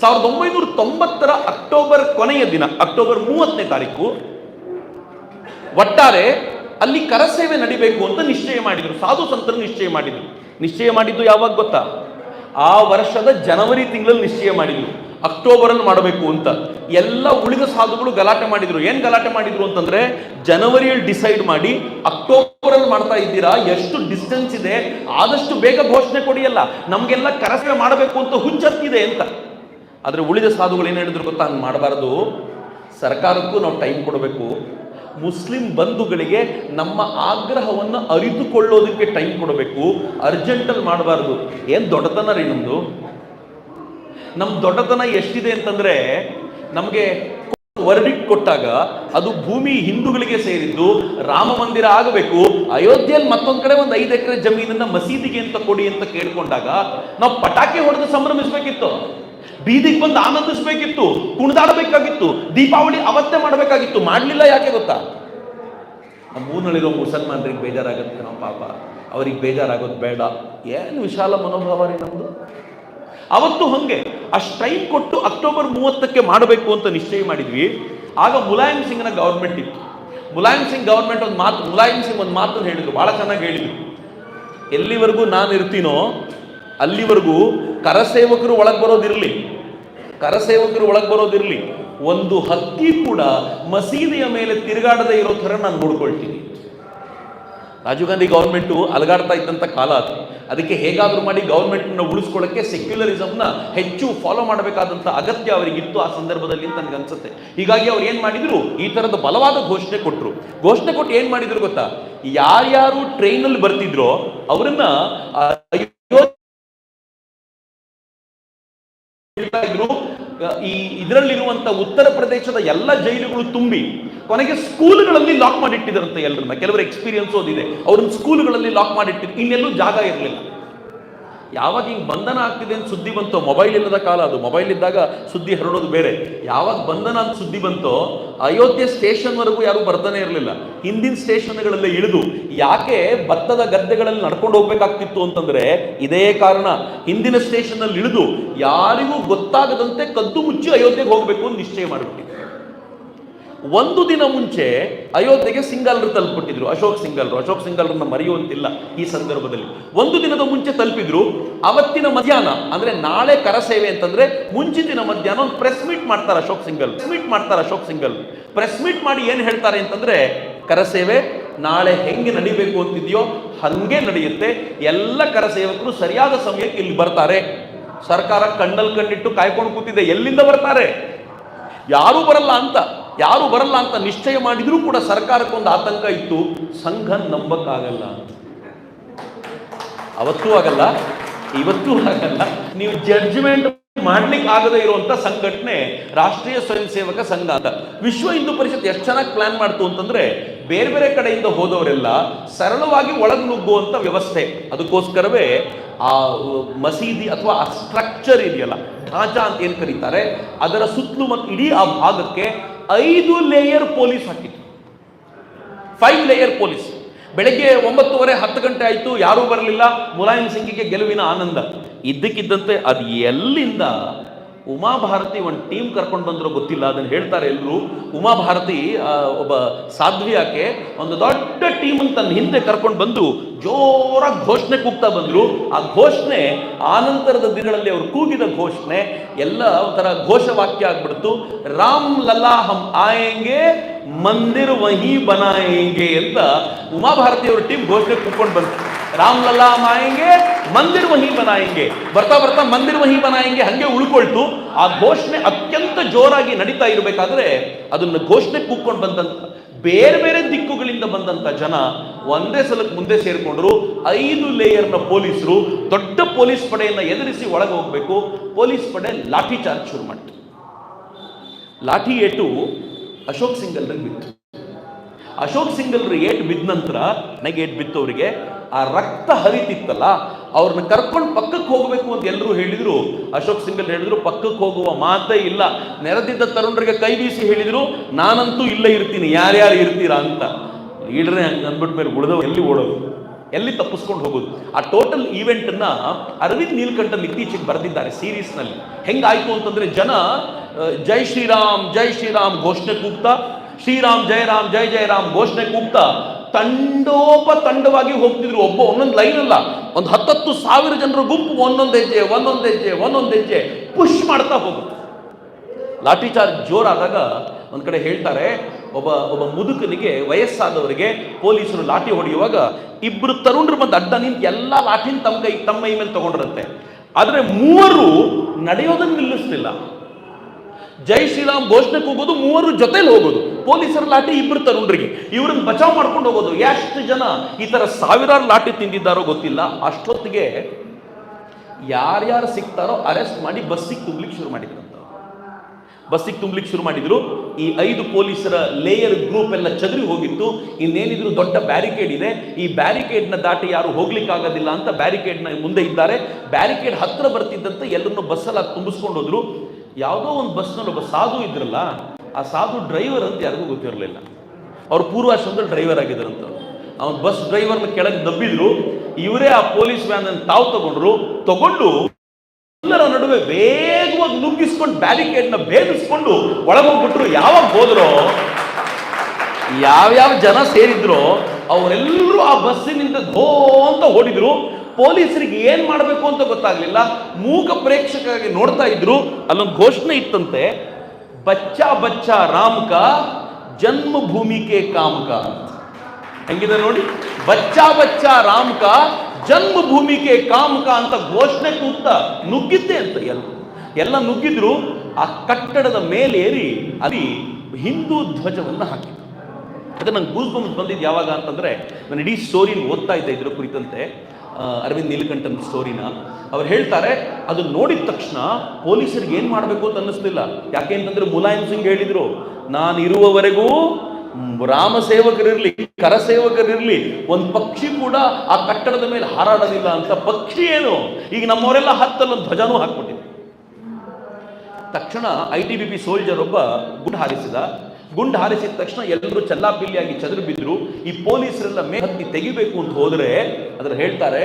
ಸಾವಿರದ ಒಂಬೈನೂರ ತೊಂಬತ್ತರ ಅಕ್ಟೋಬರ್ ಕೊನೆಯ ದಿನ, ಅಕ್ಟೋಬರ್ ಮೂವತ್ತನೇ ತಾರೀಕು, ಒಟ್ಟಾರೆ ಅಲ್ಲಿ ಕರಸೇವೆ ನಡಿಬೇಕು ಅಂತ ನಿಶ್ಚಯ ಮಾಡಿದ್ರು. ಸಾಧು ಸಂತರು ನಿಶ್ಚಯ ಮಾಡಿದ್ರು. ನಿಶ್ಚಯ ಮಾಡಿದ್ದು ಯಾವಾಗ ಗೊತ್ತಾ? ಆ ವರ್ಷದ ಜನವರಿ ತಿಂಗಳಲ್ಲಿ ನಿಶ್ಚಯ ಮಾಡಿದ್ರು. ಅಕ್ಟೋಬರ್ ಅಲ್ಲಿ ಮಾಡಬೇಕು ಅಂತ. ಎಲ್ಲ ಉಳಿದ ಸಾಧುಗಳು ಗಲಾಟೆ ಮಾಡಿದ್ರು. ಏನ್ ಗಲಾಟೆ ಮಾಡಿದ್ರು ಅಂತಂದ್ರೆ, ಜನವರಿಯಲ್ಲಿ ಡಿಸೈಡ್ ಮಾಡಿ ಅಕ್ಟೋಬರ್ ಅಲ್ಲಿ ಮಾಡ್ತಾ ಇದ್ದೀರಾ, ಎಷ್ಟು ಡಿಸ್ಟೆನ್ಸ್ ಇದೆ, ಆದಷ್ಟು ಬೇಗ ಘೋಷಣೆ ಕೊಡಿಯಲ್ಲ ನಮ್ಗೆಲ್ಲ ಕರಸೇವೆ ಮಾಡಬೇಕು ಅಂತ ಹುಚ್ಚತ್ತಿದೆ ಅಂತ. ಆದ್ರೆ ಉಳಿದ ಸಾಧುಗಳು ಏನು ಹೇಳಿದ್ರು ಗೊತ್ತಾ? ಹಂಗೆ ಮಾಡಬಾರದು. ಸರ್ಕಾರಕ್ಕೂ ನಾವು ಟೈಮ್ ಕೊಡಬೇಕು. ಮುಸ್ಲಿಂ ಬಂಧುಗಳಿಗೆ ನಮ್ಮ ಆಗ್ರಹವನ್ನು ಅರಿತುಕೊಳ್ಳೋದಕ್ಕೆ ಟೈಮ್ ಕೊಡಬೇಕು. ಅರ್ಜೆಂಟಲ್ಲಿ ಮಾಡಬಾರ್ದು. ಏನು ದೊಡ್ಡತನ ರೀ ನಮ್ಮದು ನಮ್ಮ ದೊಡ್ಡತನ ಎಷ್ಟಿದೆ ಅಂತಂದರೆ, ನಮಗೆ ವರ್ಡಿಕ್ಟ್ ಕೊಟ್ಟಾಗ ಅದು ಭೂಮಿ ಹಿಂದೂಗಳಿಗೆ ಸೇರಿದ್ದು ರಾಮ ಮಂದಿರ ಆಗಬೇಕು. ಅಯೋಧ್ಯೆಯಲ್ಲಿ ಮತ್ತೊಂದು ಕಡೆ ಒಂದು ಐದು ಎಕರೆ ಜಮೀನನ್ನ ಮಸೀದಿಗೆ ಅಂತ ಕೊಡಿ ಅಂತ ಕೇಳ್ಕೊಂಡಾಗ ನಾವು ಪಟಾಕಿ ಹೊಡೆದು ಸಂಭ್ರಮಿಸ್ಬೇಕಿತ್ತು. ಬೀದಿಗೆ ಬಂದು ಆನಂದಿಸ್ಬೇಕಿತ್ತು, ಕುಣಿದಾಡಬೇಕಾಗಿತ್ತು, ದೀಪಾವಳಿ ಅವತ್ತೇ ಮಾಡಬೇಕಾಗಿತ್ತು, ಮಾಡಲಿಲ್ಲ ಯಾಕೆ ಗೊತ್ತಾ? ನಮ್ಮ ಊರಿನಲ್ಲಿರೋ ಮುಸಲ್ಮಾನರಿಗೆ ಬೇಜಾರಾಗುತ್ತೆ ನಮ್ಮ ಪಾಪ. ಅವ್ರಿಗೆ ಬೇಜಾರಾಗೋದು ಬೇಡ. ಏನು ವಿಶಾಲ ಮನೋಭಾವ ರೀ ನಮ್ಮದು ಅವತ್ತು ಹಂಗೆ, ಅಷ್ಟು ಟೈಮ್ ಕೊಟ್ಟು ಅಕ್ಟೋಬರ್ ಮೂವತ್ತಕ್ಕೆ ಮಾಡಬೇಕು ಅಂತ ನಿಶ್ಚಯ ಮಾಡಿದ್ವಿ. ಆಗ ಮುಲಾಯಂ ಸಿಂಗ್ನ ಗೌರ್ಮೆಂಟ್ ಇತ್ತು. ಮುಲಾಯಂ ಸಿಂಗ್ ಗೌರ್ಮೆಂಟ್ ಒಂದು ಮಾತು ಮುಲಾಯಂ ಸಿಂಗ್ ಒಂದು ಮಾತನ್ನು ಹೇಳಿದ್ರು ಬಹಳ ಚೆನ್ನಾಗಿ ಹೇಳಿದ್ರು. ಎಲ್ಲಿವರೆಗೂ ನಾನು ಇರ್ತೀನೋ ಅಲ್ಲಿವರೆಗೂ ಕರಸೇವಕರು ಒಳಗೆ ಬರೋದಿರಲಿ ಕರಸೇವಕರು ಒಳಗೆ ಬರೋದಿರಲಿ ಒಂದು ಹಕ್ಕಿ ಕೂಡ ಮಸೀದಿಯ ಮೇಲೆ ತಿರುಗಾಡದೇ ಇರೋ ಥರ ನಾನು ನೋಡ್ಕೊಳ್ತೀನಿ. ರಾಜೀವ್ ಗಾಂಧಿ ಗೌರ್ಮೆಂಟು ಅಲಗಾಡ್ತಾ ಇದ್ದಂಥ ಕಾಲ ಅದು. ಅದಕ್ಕೆ ಹೇಗಾದರೂ ಮಾಡಿ ಗೌರ್ಮೆಂಟ್ನ ಉಳಿಸ್ಕೊಳ್ಳೋಕ್ಕೆ ಸೆಕ್ಯುಲರಿಸಮ್ನ ಹೆಚ್ಚು ಫಾಲೋ ಮಾಡಬೇಕಾದಂಥ ಅಗತ್ಯ ಅವರಿಗಿತ್ತು ಆ ಸಂದರ್ಭದಲ್ಲಿ ಅಂತ ನನಗೆ ಅನ್ಸುತ್ತೆ ಹೀಗಾಗಿ ಅವ್ರು ಏನು ಮಾಡಿದ್ರು? ಈ ಥರದ ಬಲವಾದ ಘೋಷಣೆ ಕೊಟ್ಟರು ಘೋಷಣೆ ಕೊಟ್ಟು ಏನು ಮಾಡಿದ್ರು ಗೊತ್ತಾ? ಯಾರ್ಯಾರು ಟ್ರೈನಲ್ಲಿ ಬರ್ತಿದ್ರೋ, ಅವರನ್ನ ಹೇಳ್ತಾ ಇದ್ರು. ಈ ಇದರಲ್ಲಿರುವಂತ ಉತ್ತರ ಪ್ರದೇಶದ ಎಲ್ಲ ಜೈಲುಗಳು ತುಂಬಿ ಕೊನೆಗೆ ಸ್ಕೂಲ್ಗಳಲ್ಲಿ ಲಾಕ್ ಮಾಡಿಟ್ಟಿದ್ರಂತೆ ಎಲ್ಲರನ್ನ ಕೆಲವರು ಎಕ್ಸ್ಪೀರಿಯನ್ಸ್ ಓದಿದೆ. ಅವ್ರನ್ನ ಸ್ಕೂಲ್ಗಳಲ್ಲಿ ಲಾಕ್ ಮಾಡಿಟ್ಟಿದ್ರು ಇನ್ನೆಲ್ಲೂ ಜಾಗ ಇರಲಿಲ್ಲ. ಯಾವಾಗ ಹಿಂಗೆ ಬಂಧನ ಆಗ್ತಿದೆ ಅಂತ ಸುದ್ದಿ ಬಂತೋ ಮೊಬೈಲ್ ಇಲ್ಲದ ಕಾಲ ಅದು. ಮೊಬೈಲ್ ಇದ್ದಾಗ ಸುದ್ದಿ ಹರಡೋದು ಬೇರೆ. ಯಾವಾಗ ಬಂಧನ ಅಂತ ಸುದ್ದಿ ಬಂತೋ, ಅಯೋಧ್ಯೆ ಸ್ಟೇಷನ್ವರೆಗೂ ಯಾರು ಬರ್ತಾನೆ ಇರಲಿಲ್ಲ. ಹಿಂದಿನ ಸ್ಟೇಷನ್ಗಳೆಲ್ಲ ಇಳಿದು ಯಾಕೆ ಭತ್ತದ ಗದ್ದೆಗಳಲ್ಲಿ ನಡ್ಕೊಂಡು ಹೋಗ್ಬೇಕಾಗ್ತಿತ್ತು ಅಂತಂದ್ರೆ ಇದೇ ಕಾರಣ. ಹಿಂದಿನ ಸ್ಟೇಷನ್ನಲ್ಲಿ ಇಳಿದು ಯಾರಿಗೂ ಗೊತ್ತಾಗದಂತೆ ಕದ್ದು ಮುಚ್ಚಿ ಅಯೋಧ್ಯೆಗೆ ಹೋಗಬೇಕು ಅಂತ ನಿಶ್ಚಯ ಮಾಡಿಬಿಟ್ಟಿದ್ರು. ಒಂದು ದಿನ ಮುಂಚೆ ಅಯೋಧ್ಯೆಗೆ ಸಿಂಗಲ್ರು ತಲುಪಿಟ್ಟಿದ್ರು ಅಶೋಕ್ ಸಿಂಗಲ್ರು ಅಶೋಕ್ ಸಿಂಗಲ್ರನ್ನ ಮರೆಯುವಂತಿಲ್ಲ ಈ ಸಂದರ್ಭದಲ್ಲಿ. ಒಂದು ದಿನದ ಮುಂಚೆ ತಲುಪಿದ್ರು. ಅವತ್ತಿನ ಮಧ್ಯಾಹ್ನ, ಅಂದ್ರೆ ನಾಳೆ ಕರಸೇವೆ ಅಂತಂದ್ರೆ ಮುಂಚಿನ ಮಧ್ಯಾಹ್ನ ಒಂದು ಪ್ರೆಸ್ ಮೀಟ್ ಮಾಡ್ತಾರೆ ಅಶೋಕ್ ಸಿಂಗಲ್ ಮೀಟ್ ಮಾಡ್ತಾರೆ ಅಶೋಕ್ ಸಿಂಗಲ್ ಪ್ರೆಸ್ ಮೀಟ್ ಮಾಡಿ ಏನು ಹೇಳ್ತಾರೆ ಅಂತಂದ್ರೆ ಕರಸೇವೆ ನಾಳೆ ಹೆಂಗೆ ನಡಿಬೇಕು ಅಂತಿದೆಯೋ ಹಂಗೆ ನಡೆಯುತ್ತೆ. ಎಲ್ಲ ಕರಸೇವಕರು ಸರಿಯಾದ ಸಮಯಕ್ಕೆ ಇಲ್ಲಿ ಬರ್ತಾರೆ. ಸರ್ಕಾರ ಕಣ್ಣಲ್ಲಿ ಕಣ್ಣಿಟ್ಟು ಕಾಯ್ಕೊಂಡು ಕೂತಿದೆ. ಎಲ್ಲಿಂದ ಬರ್ತಾರೆ? ಯಾರೂ ಬರಲ್ಲ ಅಂತ. ಯಾರು ಬರಲ್ಲ ಅಂತ ನಿಶ್ಚಯ ಮಾಡಿದರೂ ಕೂಡ ಸರ್ಕಾರಕ್ಕೊಂದು ಆತಂಕ ಇತ್ತು. ಸಂಘ ನಂಬಕ್ಕಾಗಲ್ಲ ಅವತ್ತೂ ಆಗಲ್ಲ, ಇವತ್ತೂ ಆಗಲ್ಲ. ನೀವು ಜಡ್ಜ್ಮೆಂಟ್ ಮಾಡ್ಲಿಕ್ಕೆ ಆಗದೇ ಇರುವಂತ ಸಂಘಟನೆ ರಾಷ್ಟ್ರೀಯ ಸ್ವಯಂ ಸೇವಕ ಸಂಘ ಅಂತ. ವಿಶ್ವ ಹಿಂದೂ ಪರಿಷತ್ ಎಷ್ಟು ಚೆನ್ನಾಗಿ ಪ್ಲಾನ್ ಮಾಡ್ತು ಅಂತಂದ್ರೆ ಬೇರೆ ಬೇರೆ ಕಡೆಯಿಂದ ಹೋದವರೆಲ್ಲ ಸರಳವಾಗಿ ಒಳಗೆ ನುಗ್ಗುವಂತ ವ್ಯವಸ್ಥೆ. ಅದಕ್ಕೋಸ್ಕರವೇ ಆ ಮಸೀದಿ ಅಥವಾ ಆ ಸ್ಟ್ರಕ್ಚರ್ ಇದೆಯಲ್ಲ ಢಾಂಚಾ ಅಂತ ಏನು ಕರೀತಾರೆ, ಅದರ ಸುತ್ತಲೂ ಮತ್ತು ಇಡೀ ಆ ಭಾಗಕ್ಕೆ ಐದು ಲೇಯರ್ ಪೊಲೀಸ್ ಹಾಕಿತ್ತು ಫೈವ್ ಲೇಯರ್ ಪೊಲೀಸ್ ಬೆಳಗ್ಗೆ ಒಂಬತ್ತುವರೆ, ಹತ್ತು ಗಂಟೆ ಆಯಿತು, ಯಾರೂ ಬರಲಿಲ್ಲ. ಮುಲಾಯಂ ಸಿಂಗಿಗೆ ಗೆಲುವಿನ ಆನಂದ. ಇದ್ದಕ್ಕಿದ್ದಂತೆ ಅದು ಎಲ್ಲಿಂದ ಉಮಾಭಾರತಿ ಒಂದು ಟೀಮ್ ಕರ್ಕೊಂಡು ಬಂದ್ರು ಗೊತ್ತಿಲ್ಲ ಅದನ್ನು ಹೇಳ್ತಾರೆ ಎಲ್ಲರೂ ಉಮಾಭಾರತಿ ಭಾರತಿ ಒಬ್ಬ ಸಾಧ್ವಿ ಆಕೆ, ಒಂದು ದೊಡ್ಡ ಟೀಮ್ ತನ್ನ ಹಿಂದೆ ಕರ್ಕೊಂಡು ಬಂದು ಜೋರಾಗಿ ಘೋಷಣೆ ಕೂಗ್ತಾ ಬಂದ್ರು. ಆ ಘೋಷಣೆ ಆನಂತರದ ದಿನಗಳಲ್ಲಿ ಅವರು ಕೂಗಿದ ಘೋಷಣೆ, ಎಲ್ಲ ಒಂಥರ ಘೋಷವಾಕ್ಯ ಆಗ್ಬಿಡ್ತು. ರಾಮ್ ಲಲ್ಲಾ ಹಮ್ ಆಯಂಗೆ, ಮಂದಿರ್ ವಹಿ ಬನಾಯಂಗೆ ಅಂತ ಉಮಾಭಾರತಿ ಅವ್ರ ಟೀಮ್ ಘೋಷಣೆ ಕೂತ್ಕೊಂಡು ಬಂತು. ರಾಮ್ ಮಾಯಂಗೆ ಮಂದಿರ್ ವಹಿ ಬನಾಯಂಗೆ ಬರ್ತಾ ಬರ್ತಾ ಮಂದಿರ್ ವಹಿ ಬನಾಯಂಗೆ ಹಂಗೆ ಉಳ್ಕೊಳ್ತು. ಆ ಘೋಷಣೆ ಅತ್ಯಂತ ಜೋರಾಗಿ ನಡೀತಾ ಇರಬೇಕಾದ್ರೆ ಅದನ್ನ ಘೋಷಣೆ ಕೂತ್ಕೊಂಡು ಬಂದಂತ, ಬೇರೆ ಬೇರೆ ದಿಕ್ಕುಗಳಿಂದ ಬಂದಂತ ಜನ ಒಂದೇ ಸಲಕ್ಕೆ ಮುಂದೆ ಸೇರಿಕೊಂಡ್ರು. ಐದು ಲೇಯರ್ನ ಪೊಲೀಸರು ದೊಡ್ಡ ಪೊಲೀಸ್ ಪಡೆಯನ್ನ ಎದುರಿಸಿ ಒಳಗೆ ಹೋಗ್ಬೇಕು. ಪೊಲೀಸ್ ಪಡೆ ಲಾಠಿ ಚಾರ್ಜ್ ಶುರು ಮಾಡಿತು. ಲಾಠಿ ಏಟು ಅಶೋಕ್ ಸಿಂಗಲ್ರಿಗೆ ಬಿತ್ತು. ಅಶೋಕ್ ಸಿಂಗಲ್ರು ಏಟ್ ಬಿದ್ದ ನಂತರ ನನಗೆ ಏಟ್ ಬಿತ್ತು ಅವರಿಗೆ ಆ ರಕ್ತ ಹರಿತಿತ್ತಲ್ಲ, ಅವ್ರನ್ನ ಕರ್ಕೊಂಡು ಪಕ್ಕಕ್ಕೆ ಹೋಗಬೇಕು ಅಂತ ಎಲ್ಲರೂ ಹೇಳಿದ್ರು. ಅಶೋಕ್ ಸಿಂಗಲ್ ಹೇಳಿದ್ರು ಪಕ್ಕಕ್ಕೆ ಹೋಗುವ ಮಾತೇ ಇಲ್ಲ. ನೆರೆದಿದ್ದ ತರುಣರಿಗೆ ಕೈ ಬೀಸಿ ಹೇಳಿದರು, ನಾನಂತೂ ಇಲ್ಲೇ ಇರ್ತೀನಿ, ಯಾರ್ಯಾರು ಇರ್ತೀರಾ ಅಂತ. ಇಡ್ರೆ ಹಂಗೆ ಅಂದ್ಬಿಟ್ಟ ಮೇಲೆ ಉಳಿದವ ಎಲ್ಲಿ ಓಡೋದು? ಎಲ್ಲಿ ತಪ್ಪಿಸ್ಕೊಂಡು ಹೋಗೋದು? ಆ ಟೋಟಲ್ ಈವೆಂಟನ್ನ ಅರವಿಂದ್ ನೀಲ್ಕಂಠನ್ ಇತ್ತೀಚೆಗೆ ಬರೆದಿದ್ದಾರೆ ಸೀರೀಸ್ನಲ್ಲಿ ಹೆಂಗಾಯ್ತು ಅಂತಂದ್ರೆ ಜನ ಜೈ ಶ್ರೀರಾಮ್ ಜೈ ಶ್ರೀರಾಮ್ ಘೋಷಣೆ ಕೂಗ್ತಾ, ಶ್ರೀರಾಮ್ ಜೈರಾಮ್ ಜೈ ಜಯ ರಾಮ್ ಘೋಷಣೆ ಕೂಗ್ತಾ ತಂಡೋಪ ತಂಡವಾಗಿ ಹೋಗ್ತಿದ್ರು. ಒಬ್ಬ ಒಂದೊಂದು ಲೈನ್ ಅಲ್ಲ. ಒಂದು ಹತ್ತತ್ತು ಸಾವಿರ ಜನರ ಗುಂಪು ಒಂದೊಂದು ಹೆಜ್ಜೆ ಒಂದೊಂದು ಹೆಜ್ಜೆ ಒಂದೊಂದು ಹೆಜ್ಜೆ ಪುಷ್ ಮಾಡ್ತಾ ಹೋಗುತ್ತೆ ಲಾಠಿ ಚಾರ್ಜ್ ಜೋರಾದಾಗ ಒಂದು ಕಡೆ ಹೇಳ್ತಾರೆ, ಒಬ್ಬ ಒಬ್ಬ ಮುದುಕನಿಗೆ ವಯಸ್ಸಾದವರಿಗೆ ಪೊಲೀಸರು ಲಾಠಿ ಹೊಡೆಯುವಾಗ ಇಬ್ರು ತರುಣರು ಬಂದು ಅಡ್ಡ ನಿಂತು ಎಲ್ಲ ಲಾಠಿನ ತಮ್ಮ ಕೈ, ತಮ್ಮ ಮೇಲೆ ತಗೊಂಡಿರುತ್ತೆ ಆದ್ರೆ ಮೂವರು ನಡೆಯೋದನ್ನ ನಿಲ್ಲಿಸ್ಲಿಲ್ಲ. ಜೈ ಶ್ರೀರಾಮ್ ಘೋಷಣೆ ಕೂಗೋದು, ಮೂವರು ಜೊತೆಲಿ ಹೋಗೋದು. ಪೊಲೀಸರ ಲಾಟಿ ಇಬ್ಬರು ತರುಣರಿಗೆ. ಇವ್ರನ್ನ ಬಚಾವ್ ಮಾಡ್ಕೊಂಡು ಹೋಗೋದು. ಎಷ್ಟು ಜನ ಈ ತರ ಸಾವಿರಾರು ಲಾಟಿ ತಿಂದಿದ್ದಾರೋ ಗೊತ್ತಿಲ್ಲ. ಅಷ್ಟೊತ್ತಿಗೆ ಯಾರ್ಯಾರು ಸಿಗ್ತಾರೋ ಅರೆಸ್ಟ್ ಮಾಡಿ ಬಸ್ಸಿಗೆ ತುಂಬಲಿಕ್ಕೆ ಶುರು ಮಾಡಿದ್ರಂತ ಬಸ್ಸಿಗೆ ತುಂಬಲಿಕ್ಕೆ ಶುರು ಮಾಡಿದ್ರು. ಈ ಐದು ಪೊಲೀಸರ ಲೇಯರ್ ಗ್ರೂಪ್ ಎಲ್ಲ ಚದುರಿ ಹೋಗಿತ್ತು. ಇನ್ನೇನಿದ್ರು ದೊಡ್ಡ ಬ್ಯಾರಿಕೇಡ್ ಇದೆ. ಈ ಬ್ಯಾರಿಕೇಡ್ನ ದಾಟಿ ಯಾರು ಹೋಗ್ಲಿಕ್ಕಾಗೋದಿಲ್ಲ ಅಂತ ಬ್ಯಾರಿಕೇಡ್ನ ಮುಂದೆ ಇದ್ದಾರೆ. ಬ್ಯಾರಿಕೇಡ್ ಹತ್ರ ಬರ್ತಿದ್ದಂತೆ ಎಲ್ಲರನ್ನು ಬಸ್ಸಲ್ಲಿ ತುಂಬಿಸ್ಕೊಂಡು ಹೋದ್ರು. ಯಾವುದೋ ಒಂದು ಬಸ್ನಲ್ಲಿ ಒಬ್ಬ ಸಾಧು ಇದ್ರಲ್ಲ, ಆ ಸಾಧು ಡ್ರೈವರ್ ಅಂತ ಯಾರಿಗೂ ಗೊತ್ತಿರಲಿಲ್ಲ. ಅವ್ರು ಪೂರ್ವಾಶ್ರಮದಲ್ಲಿ ಡ್ರೈವರ್ ಆಗಿದ್ರಂತ. ಅವ್ನು ಬಸ್ ಡ್ರೈವರ್ನ ಕೆಳಗೆ ದಬ್ಬಿದ್ರು, ಇವರೇ ಆ ಪೊಲೀಸ್ ವ್ಯಾನ್ ಅನ್ನು ತಾವು ತಗೊಂಡ್ರು, ತಗೊಂಡು ಎಲ್ಲರ ನಡುವೆ ವೇಗವಾಗಿ ನುಗ್ಗಿಸ್ಕೊಂಡು ಬ್ಯಾರಿಕೇಡ್ನ ಭೇದಿಸ್ಕೊಂಡು ಒಳಗೋಗ್ಬಿಟ್ರು. ಯಾವಾಗ ಹೋದ್ರೋ, ಯಾವ್ಯಾವ ಜನ ಸೇರಿದ್ರೋ, ಅವರೆಲ್ಲರೂ ಆ ಬಸ್ಸಿನಿಂದ ಧೋ ಅಂತ ಓಡಿದ್ರು. ಪೊಲೀಸರಿಗೆ ಏನ್ ಮಾಡಬೇಕು ಅಂತ ಗೊತ್ತಾಗ್ಲಿಲ್ಲ. ಮೂಕ ಪ್ರೇಕ್ಷಕರಾಗಿ ನೋಡ್ತಾ ಇದ್ರು. ಅಲ್ಲೊಂದು ಘೋಷಣೆ ಇತ್ತಂತೆ, ಬಚ್ಚಾ ಬಚ್ಚಾ ರಾಮಕ ಜನ್ಮಭೂಮಿಕೆ ಜನ್ಮ ಭೂಮಿಕೆ ಕಾಮ್ ಅಂತ. ಹೆಂಗಿದೆ ನೋಡಿ, ಬಚ್ಚಾ ಬಚ್ಚಾ ರಾಮಕ ಜನ್ಮಭೂಮಿಕೆ ಕಾಮಕ ಅಂತ ಘೋಷಣೆ ಕೂತ ನುಗ್ಗಿದ್ದೆ ಅಂತ ಎಲ್ಲ. ಎಲ್ಲ ನುಗ್ಗಿದ್ರು, ಆ ಕಟ್ಟಡದ ಮೇಲೇರಿ ಅಲ್ಲಿ ಹಿಂದೂ ಧ್ವಜವನ್ನು ಹಾಕಿದ್ರು. ಅದು ನಂಗೆ ಗೂಸ್ ಬಂದಿದ್ದು ಯಾವಾಗ ಅಂತಂದ್ರೆ, ನಾನು ಇಡೀ ಸ್ಟೋರಿನ ಓದ್ತಾ ಇದ್ದೆ ಇದ್ರ ಕುರಿತಂತೆ. ಅರವಿಂದ್ ನೀಲಕಂಠನ್ ಸ್ಟೋರಿನ ಅವ್ರು ಹೇಳ್ತಾರೆ, ಅದು ನೋಡಿದ ತಕ್ಷಣ ಪೊಲೀಸರಿಗೆ ಏನ್ ಮಾಡಬೇಕು ಅಂತ ಅನ್ನಿಸ್ಲಿಲ್ಲ. ಯಾಕೆ ಅಂತಂದ್ರೆ ಮುಲಾಯಂ ಸಿಂಗ್ ಹೇಳಿದ್ರು ನಾನು ಇರುವವರೆಗೂ ರಾಮ ಸೇವಕರಿರ್ಲಿ, ಕರ ಸೇವಕರಿರ್ಲಿ, ಒಂದು ಪಕ್ಷಿ ಕೂಡ ಆ ಕಟ್ಟಡದ ಮೇಲೆ ಹಾರಾಡೋದಿಲ್ಲ ಅಂತ ಪಕ್ಷಿ ಏನು? ಈಗ ನಮ್ಮವರೆಲ್ಲ ಹತ್ತಲ್ಲಿ, ಒಂದು ಧ್ವಜನೂ ಹಾಕ್ಬಿಟ್ಟಿದೆ ತಕ್ಷಣ I T B P soldier ಒಬ್ಬ ಗುಡ್ ಹಾರಿಸಿದ. ಗುಂಡು ಹಾರಿಸಿದ ತಕ್ಷಣ ಎಲ್ಲರೂ ಚಲ್ಲಾಪಿಲ್ಲಿಯಾಗಿ ಚದುರು ಬಿದ್ರು. ಈ ಪೊಲೀಸರೆಲ್ಲ ಮೇ ಹತ್ತಿ ತೆಗಿಬೇಕು ಅಂತ ಹೋದರೆ ಅದ್ರ ಹೇಳ್ತಾರೆ,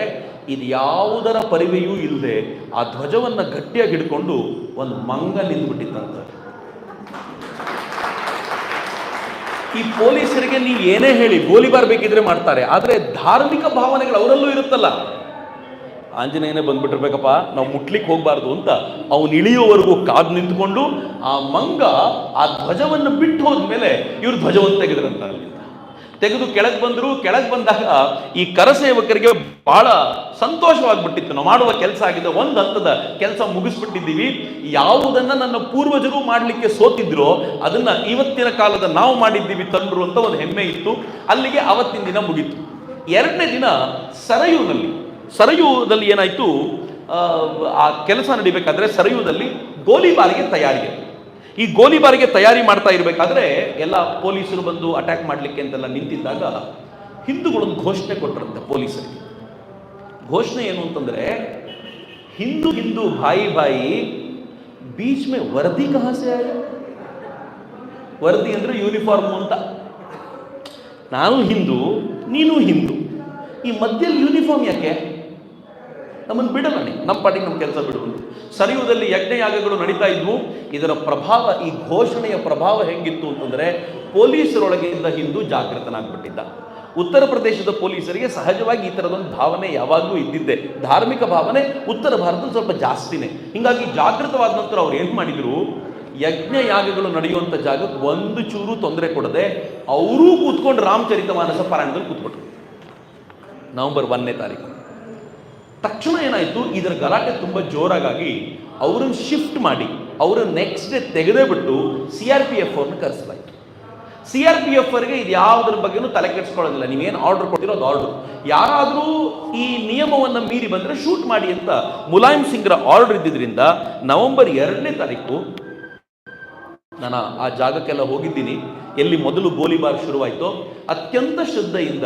ಇದು ಯಾವುದರ ಪರಿವೆಯೂ ಇಲ್ಲದೆ ಆ ಧ್ವಜವನ್ನು ಗಟ್ಟಿಯಾಗಿ ಹಿಡ್ಕೊಂಡು ಒಂದು ಮಂಗ ನಿಂತ್ಬಿಟ್ಟಿತ್ತಂತ. ಈ ಪೊಲೀಸರಿಗೆ ನೀವು ಏನೇ ಹೇಳಿ ಗೋಲಿಬಾರ್ ಬೇಕಿದ್ರೆ ಮಾಡ್ತಾರೆ, ಆದರೆ ಧಾರ್ಮಿಕ ಭಾವನೆಗಳು ಅವರಲ್ಲೂ ಇರುತ್ತಲ್ಲ. ಆಂಜನೇಯನೇ ಬಂದ್ಬಿಟ್ಟಿರ್ಬೇಕಪ್ಪ, ನಾವು ಮುಟ್ಲಿಕ್ಕೆ ಹೋಗ್ಬಾರ್ದು ಅಂತ ಅವನು ಇಳಿಯುವವರೆಗೂ ಕಾದು ನಿಂತ್ಕೊಂಡು ಆ ಮಂಗ ಆ ಧ್ವಜವನ್ನು ಬಿಟ್ಟು ಹೋದ್ಮೇಲೆ ಇವ್ರು ಧ್ವಜವನ್ನು ತೆಗೆದ್ರಂತ ಅಲ್ಲಿಂದ ತೆಗೆದು ಕೆಳಗೆ ಬಂದರು, ಕೆಳಗೆ ಬಂದಾಗ ಈ ಕರಸೇವಕರಿಗೆ ಬಹಳ ಸಂತೋಷವಾಗ್ಬಿಟ್ಟಿತ್ತು. ನಾವು ಮಾಡುವ ಕೆಲಸ ಆಗಿದೆ, ಒಂದು ಹಂತದ ಕೆಲಸ ಮುಗಿಸ್ಬಿಟ್ಟಿದ್ದೀವಿ. ಯಾವುದನ್ನ ನನ್ನ ಪೂರ್ವಜರು ಮಾಡಲಿಕ್ಕೆ ಸೋತಿದ್ರೋ ಅದನ್ನ ಇವತ್ತಿನ ಕಾಲದ ನಾವು ಮಾಡಿದ್ದೀವಿ ತಂದ್ರು ಅಂತ ಒಂದು ಹೆಮ್ಮೆ ಇತ್ತು. ಅಲ್ಲಿಗೆ ಅವತ್ತಿನ ದಿನ ಮುಗೀತು. ಎರಡನೇ ದಿನ ಸರಯುನಲ್ಲಿ ಸರಯುದಲ್ಲಿ ಏನಾಯಿತು? ಆ, ಕೆಲಸ ನಡಿಬೇಕಾದ್ರೆ ಸರಯುದಲ್ಲಿ ಗೋಲಿಬಾರಿಗೆ ತಯಾರಿ ಈ ಗೋಲಿಬಾರಿಗೆ ತಯಾರಿ ಮಾಡ್ತಾ ಇರಬೇಕಾದ್ರೆ ಎಲ್ಲ ಪೊಲೀಸರು ಬಂದು ಅಟ್ಯಾಕ್ ಮಾಡಲಿಕ್ಕೆ ಅಂತೆಲ್ಲ ನಿಂತಿದ್ದಾಗ ಹಿಂದೂಗಳೊಂದು ಘೋಷಣೆ ಕೊಟ್ಟರಂತೆ ಪೊಲೀಸರಿಗೆ. ಘೋಷಣೆ ಏನು ಅಂತಂದರೆ ಹಿಂದೂ ಹಿಂದೂ ಭಾಯಿ ಬಾಯಿ ಬೀಚ್ ಮೇ ವರದಿ ಕಹಾಸೆ ವರದಿ ಅಂದರೆ ಯೂನಿಫಾರ್ಮ್ ಅಂತ. ನಾನು ಹಿಂದೂ ನೀನು ಹಿಂದೂ. ಈ ಮಧ್ಯದಲ್ಲಿ ಯೂನಿಫಾರ್ಮ್ ಯಾಕೆ? ನಮ್ಮನ್ನು ಬಿಡಲಣಿ ನಮ್ಮ ಪಾಟಿಗೆ ನಮ್ಮ ಕೆಲಸ ಬಿಡುವುದು. ಸರಿಯುವುದಲ್ಲಿ ಯಜ್ಞಯಾಗಗಳು ನಡೀತಾ ಇದ್ವು. ಇದರ ಪ್ರಭಾವ, ಈ ಘೋಷಣೆಯ ಪ್ರಭಾವ ಹೆಂಗಿತ್ತು ಅಂತಂದರೆ ಪೊಲೀಸರೊಳಗಿಂದ ಹಿಂದೂ ಜಾಗೃತನಾಗ್ಬಿಟ್ಟಿದ್ದ. ಉತ್ತರ ಪ್ರದೇಶದ ಪೊಲೀಸರಿಗೆ ಸಹಜವಾಗಿ ಈ ಥರದೊಂದು ಭಾವನೆ ಯಾವಾಗಲೂ ಇದ್ದಿದ್ದೆ. ಧಾರ್ಮಿಕ ಭಾವನೆ ಉತ್ತರ ಭಾರತದ ಸ್ವಲ್ಪ ಜಾಸ್ತಿನೇ. ಹೀಗಾಗಿ ಜಾಗೃತವಾದ ನಂತರ ಅವ್ರು ಏನು ಮಾಡಿದರು? ಯಜ್ಞ ಯಾಗಗಳು ನಡೆಯುವಂಥ ಜಾಗಕ್ಕೆ ಒಂದು ಚೂರು ತೊಂದರೆ ಕೊಡದೆ ಅವರೂ ಕೂತ್ಕೊಂಡು ರಾಮಚರಿತ ಮಾನಸ ಪಾರಾಯಣದಲ್ಲಿ ಕೂತ್ಕೊಟ್ರು ನವಂಬರ್ ಒಂದನೇ ತಾರೀಕು. ತಕ್ಷಣ ಏನಾಯಿತು? ಇದರ ಗಲಾಟೆ ತುಂಬ ಜೋರಾಗಿ ಅವರನ್ನು ಶಿಫ್ಟ್ ಮಾಡಿ, ಅವರನ್ನು ನೆಕ್ಸ್ಟ್ ಡೇ ತೆಗೆದೇ ಬಿಟ್ಟು ಸಿ ಆರ್ ಪಿ ಎಫ್ ಅವ್ರನ್ನ ಕರೆಸಲಾಯಿತು ಸಿ ಆರ್ ಪಿ ಎಫ್ ಅವರಿಗೆ ಇದು ಯಾವುದ್ರ ಬಗ್ಗೆನೂ ತಲೆ ಕೆಡಿಸ್ಕೊಳ್ಳೋದಿಲ್ಲ. ನೀವೇನು ಆರ್ಡರ್ ಕೊಡ್ತೀರೋ ಅದು ಆರ್ಡರ್ ಯಾರಾದರೂ ಈ ನಿಯಮವನ್ನು ಮೀರಿ ಬಂದರೆ ಶೂಟ್ ಮಾಡಿ ಅಂತ ಮುಲಾಯಂ ಸಿಂಗ್ರ ಆರ್ಡರ್ ಇದ್ದಿದ್ದರಿಂದ ನವೆಂಬರ್ ಎರಡನೇ ತಾರೀಕು ನಾನು ಆ ಜಾಗಕ್ಕೆಲ್ಲ ಹೋಗಿದ್ದೀನಿ. ಎಲ್ಲಿ ಮೊದಲು ಗೋಲಿಬಾರ್ ಶುರುವಾಯಿತೋ, ಅತ್ಯಂತ ಶ್ರದ್ಧೆಯಿಂದ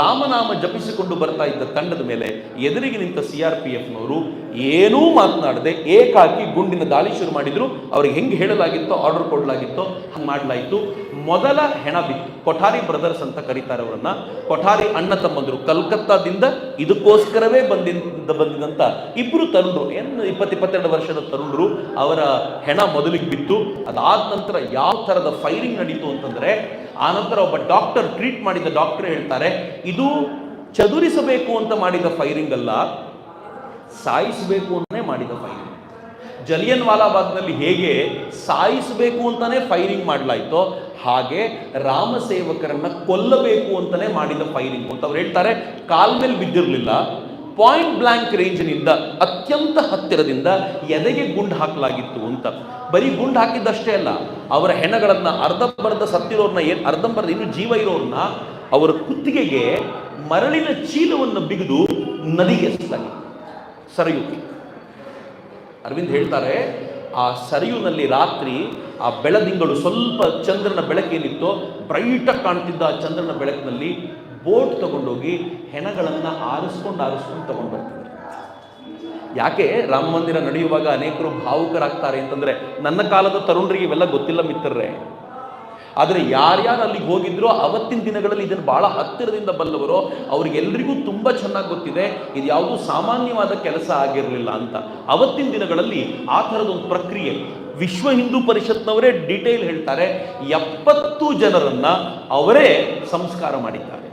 ರಾಮನಾಮ ಜಪಿಸಿಕೊಂಡು ಬರ್ತಾ ಇದ್ದ ತಂಡದ ಮೇಲೆ ಎದುರಿಗೆ ನಿಂತ ಸಿ ಆರ್ ಪಿ ಎಫ್ನವರು ಏನೂ ಮಾತನಾಡದೆ ಏಕಾಕಿ ಗುಂಡಿನ ದಾಳಿ ಶುರು ಮಾಡಿದ್ರು. ಅವ್ರಿಗೆ ಹೆಂಗೆ ಹೇಳಲಾಗಿತ್ತೋ, ಆರ್ಡರ್ ಕೊಡಲಾಗಿತ್ತೋ, ಹಂಗೆ ಮಾಡಲಾಯಿತು. ಮೊದಲ ಹೆಣ ಬಿತ್ತು. ಕೊಠಾರಿ ಬ್ರದರ್ಸ್ ಅಂತ ಕರೀತಾರೆ ಅವರನ್ನ. ಕೊಠಾರಿ ಅಣ್ಣ ತಮ್ಮಂದರು ಕಲ್ಕತ್ತಾದಿಂದ ಇದಕ್ಕೋಸ್ಕರವೇ ಬಂದಿಂದ ಬಂದಿದ್ದಂಥ ಇಬ್ರು ತರುಣರು. ಏನು ಇಪ್ಪತ್ತು ಇಪ್ಪತ್ತೆರಡು ವರ್ಷದ ತರುಣರು. ಅವರ ಹೆಣ ಮೊದಲಿಗೆ ಬಿತ್ತು. ಅದಾದ ನಂತರ ಯಾವ ಥರದ ಫೈರಿಂಗ್ ನಡೀತು ಅಂತಂದರೆ, ಆ ನಂತರ ಒಬ್ಬ ಡಾಕ್ಟರ್ ಟ್ರೀಟ್ ಮಾಡಿದ ಡಾಕ್ಟರ್ ಹೇಳ್ತಾರೆ, ಇದು ಚದುರಿಸಬೇಕು ಅಂತ ಮಾಡಿದ ಫೈರಿಂಗ್ ಅಲ್ಲ. ಸಾಯಿಸಬೇಕು ಅಂತಾನೆ ಮಾಡಿದ ಫೈರಿಂಗ್ ಜಲಿಯನ್ ವಾಲಾಬಾಗ್ನಲ್ಲಿ ಹೇಗೆ ಸಾಯಿಸಬೇಕು ಅಂತಾನೆ ಫೈರಿಂಗ್ ಮಾಡಲಾಯಿತೋ, ಹಾಗೆ ರಾಮ ಸೇವಕರನ್ನ ಕೊಲ್ಲಬೇಕು ಅಂತಾನೆ ಮಾಡಿದ ಫೈರಿಂಗ್ ಅಂತ ಅವ್ರು ಹೇಳ್ತಾರೆ, ಕಾಲ್ ಮೇಲೆ ಬಿದ್ದಿರಲಿಲ್ಲ ಪಾಯಿಂಟ್ ಬ್ಲಾಂಕ್ ರೇಂಜ್ನಿಂದ ಅತ್ಯಂತ ಹತ್ತಿರದಿಂದ ಎದೆಗೆ ಗುಂಡು ಹಾಕಲಾಗಿತ್ತು ಅಂತ. ಬರೀ ಗುಂಡು ಹಾಕಿದ್ದಷ್ಟೇ ಅಲ್ಲ, ಅವರ ಹೆಣಗಳನ್ನು, ಅರ್ಧಂಬರ್ಧ ಸತ್ತಿರೋರ್ನ ಏನು, ಅರ್ಧಂಬರ್ಧ ಇನ್ನು ಜೀವ ಇರೋರನ್ನ ಅವರ ಕುತ್ತಿಗೆಗೆ ಮರಳಿನ ಚೀಲವನ್ನು ಬಿಗಿದು ನದಿಗೆ ಎಸೆಸಲಾಗಿತ್ತು ಸರಯು ಅರವಿಂದ್ ಹೇಳ್ತಾರೆ, ಆ ಸರಿಯುನಲ್ಲಿ ರಾತ್ರಿ ಆ ಬೆಳದಿಂಗಳು ಸ್ವಲ್ಪ ಚಂದ್ರನ ಬೆಳಕೇನಿತ್ತೋ ಬ್ರೈಟಾಗಿ ಕಾಣ್ತಿದ್ದ ಆ ಚಂದ್ರನ ಬೆಳಕಿನಲ್ಲಿ ಬೋಟ್ ತಗೊಂಡೋಗಿ ಹೆಣಗಳನ್ನು ಆರಿಸ್ಕೊಂಡು ಆರಿಸ್ಕೊಂಡು ತಗೊಂಡು ಬರ್ತಿದ್ರು. ಯಾಕೆ? ರಾಮ ಮಂದಿರ ನಡೆಯುವಾಗ ಅನೇಕರು ಭಾವುಕರಾಗ್ತಾರೆ ಅಂತಂದ್ರೆ ನನ್ನ ಕಾಲದ ತರುಣರಿಗೆ ಇವೆಲ್ಲ ಗೊತ್ತಿಲ್ಲ ಮಿತ್ರರೇ. ಆದರೆ ಯಾರ್ಯಾರು ಅಲ್ಲಿಗೆ ಹೋಗಿದ್ರೋ ಅವತ್ತಿನ ದಿನಗಳಲ್ಲಿ ಇದನ್ನು ಬಹಳ ಹತ್ತಿರದಿಂದ ಬಲ್ಲವರು ಅವ್ರಿಗೆಲ್ಲರಿಗೂ ತುಂಬ ಚೆನ್ನಾಗಿ ಗೊತ್ತಿದೆ, ಇದು ಯಾವುದೂ ಸಾಮಾನ್ಯವಾದ ಕೆಲಸ ಆಗಿರಲಿಲ್ಲ ಅಂತ. ಅವತ್ತಿನ ದಿನಗಳಲ್ಲಿ ಆ ಥರದೊಂದು ಪ್ರಕ್ರಿಯೆ. ವಿಶ್ವ ಹಿಂದೂ ಪರಿಷತ್ನವರೇ ಡೀಟೇಲ್ ಹೇಳ್ತಾರೆ, ಎಪ್ಪತ್ತು ಜನರನ್ನ ಅವರೇ ಸಂಸ್ಕಾರ ಮಾಡಿದ್ದಾರೆ.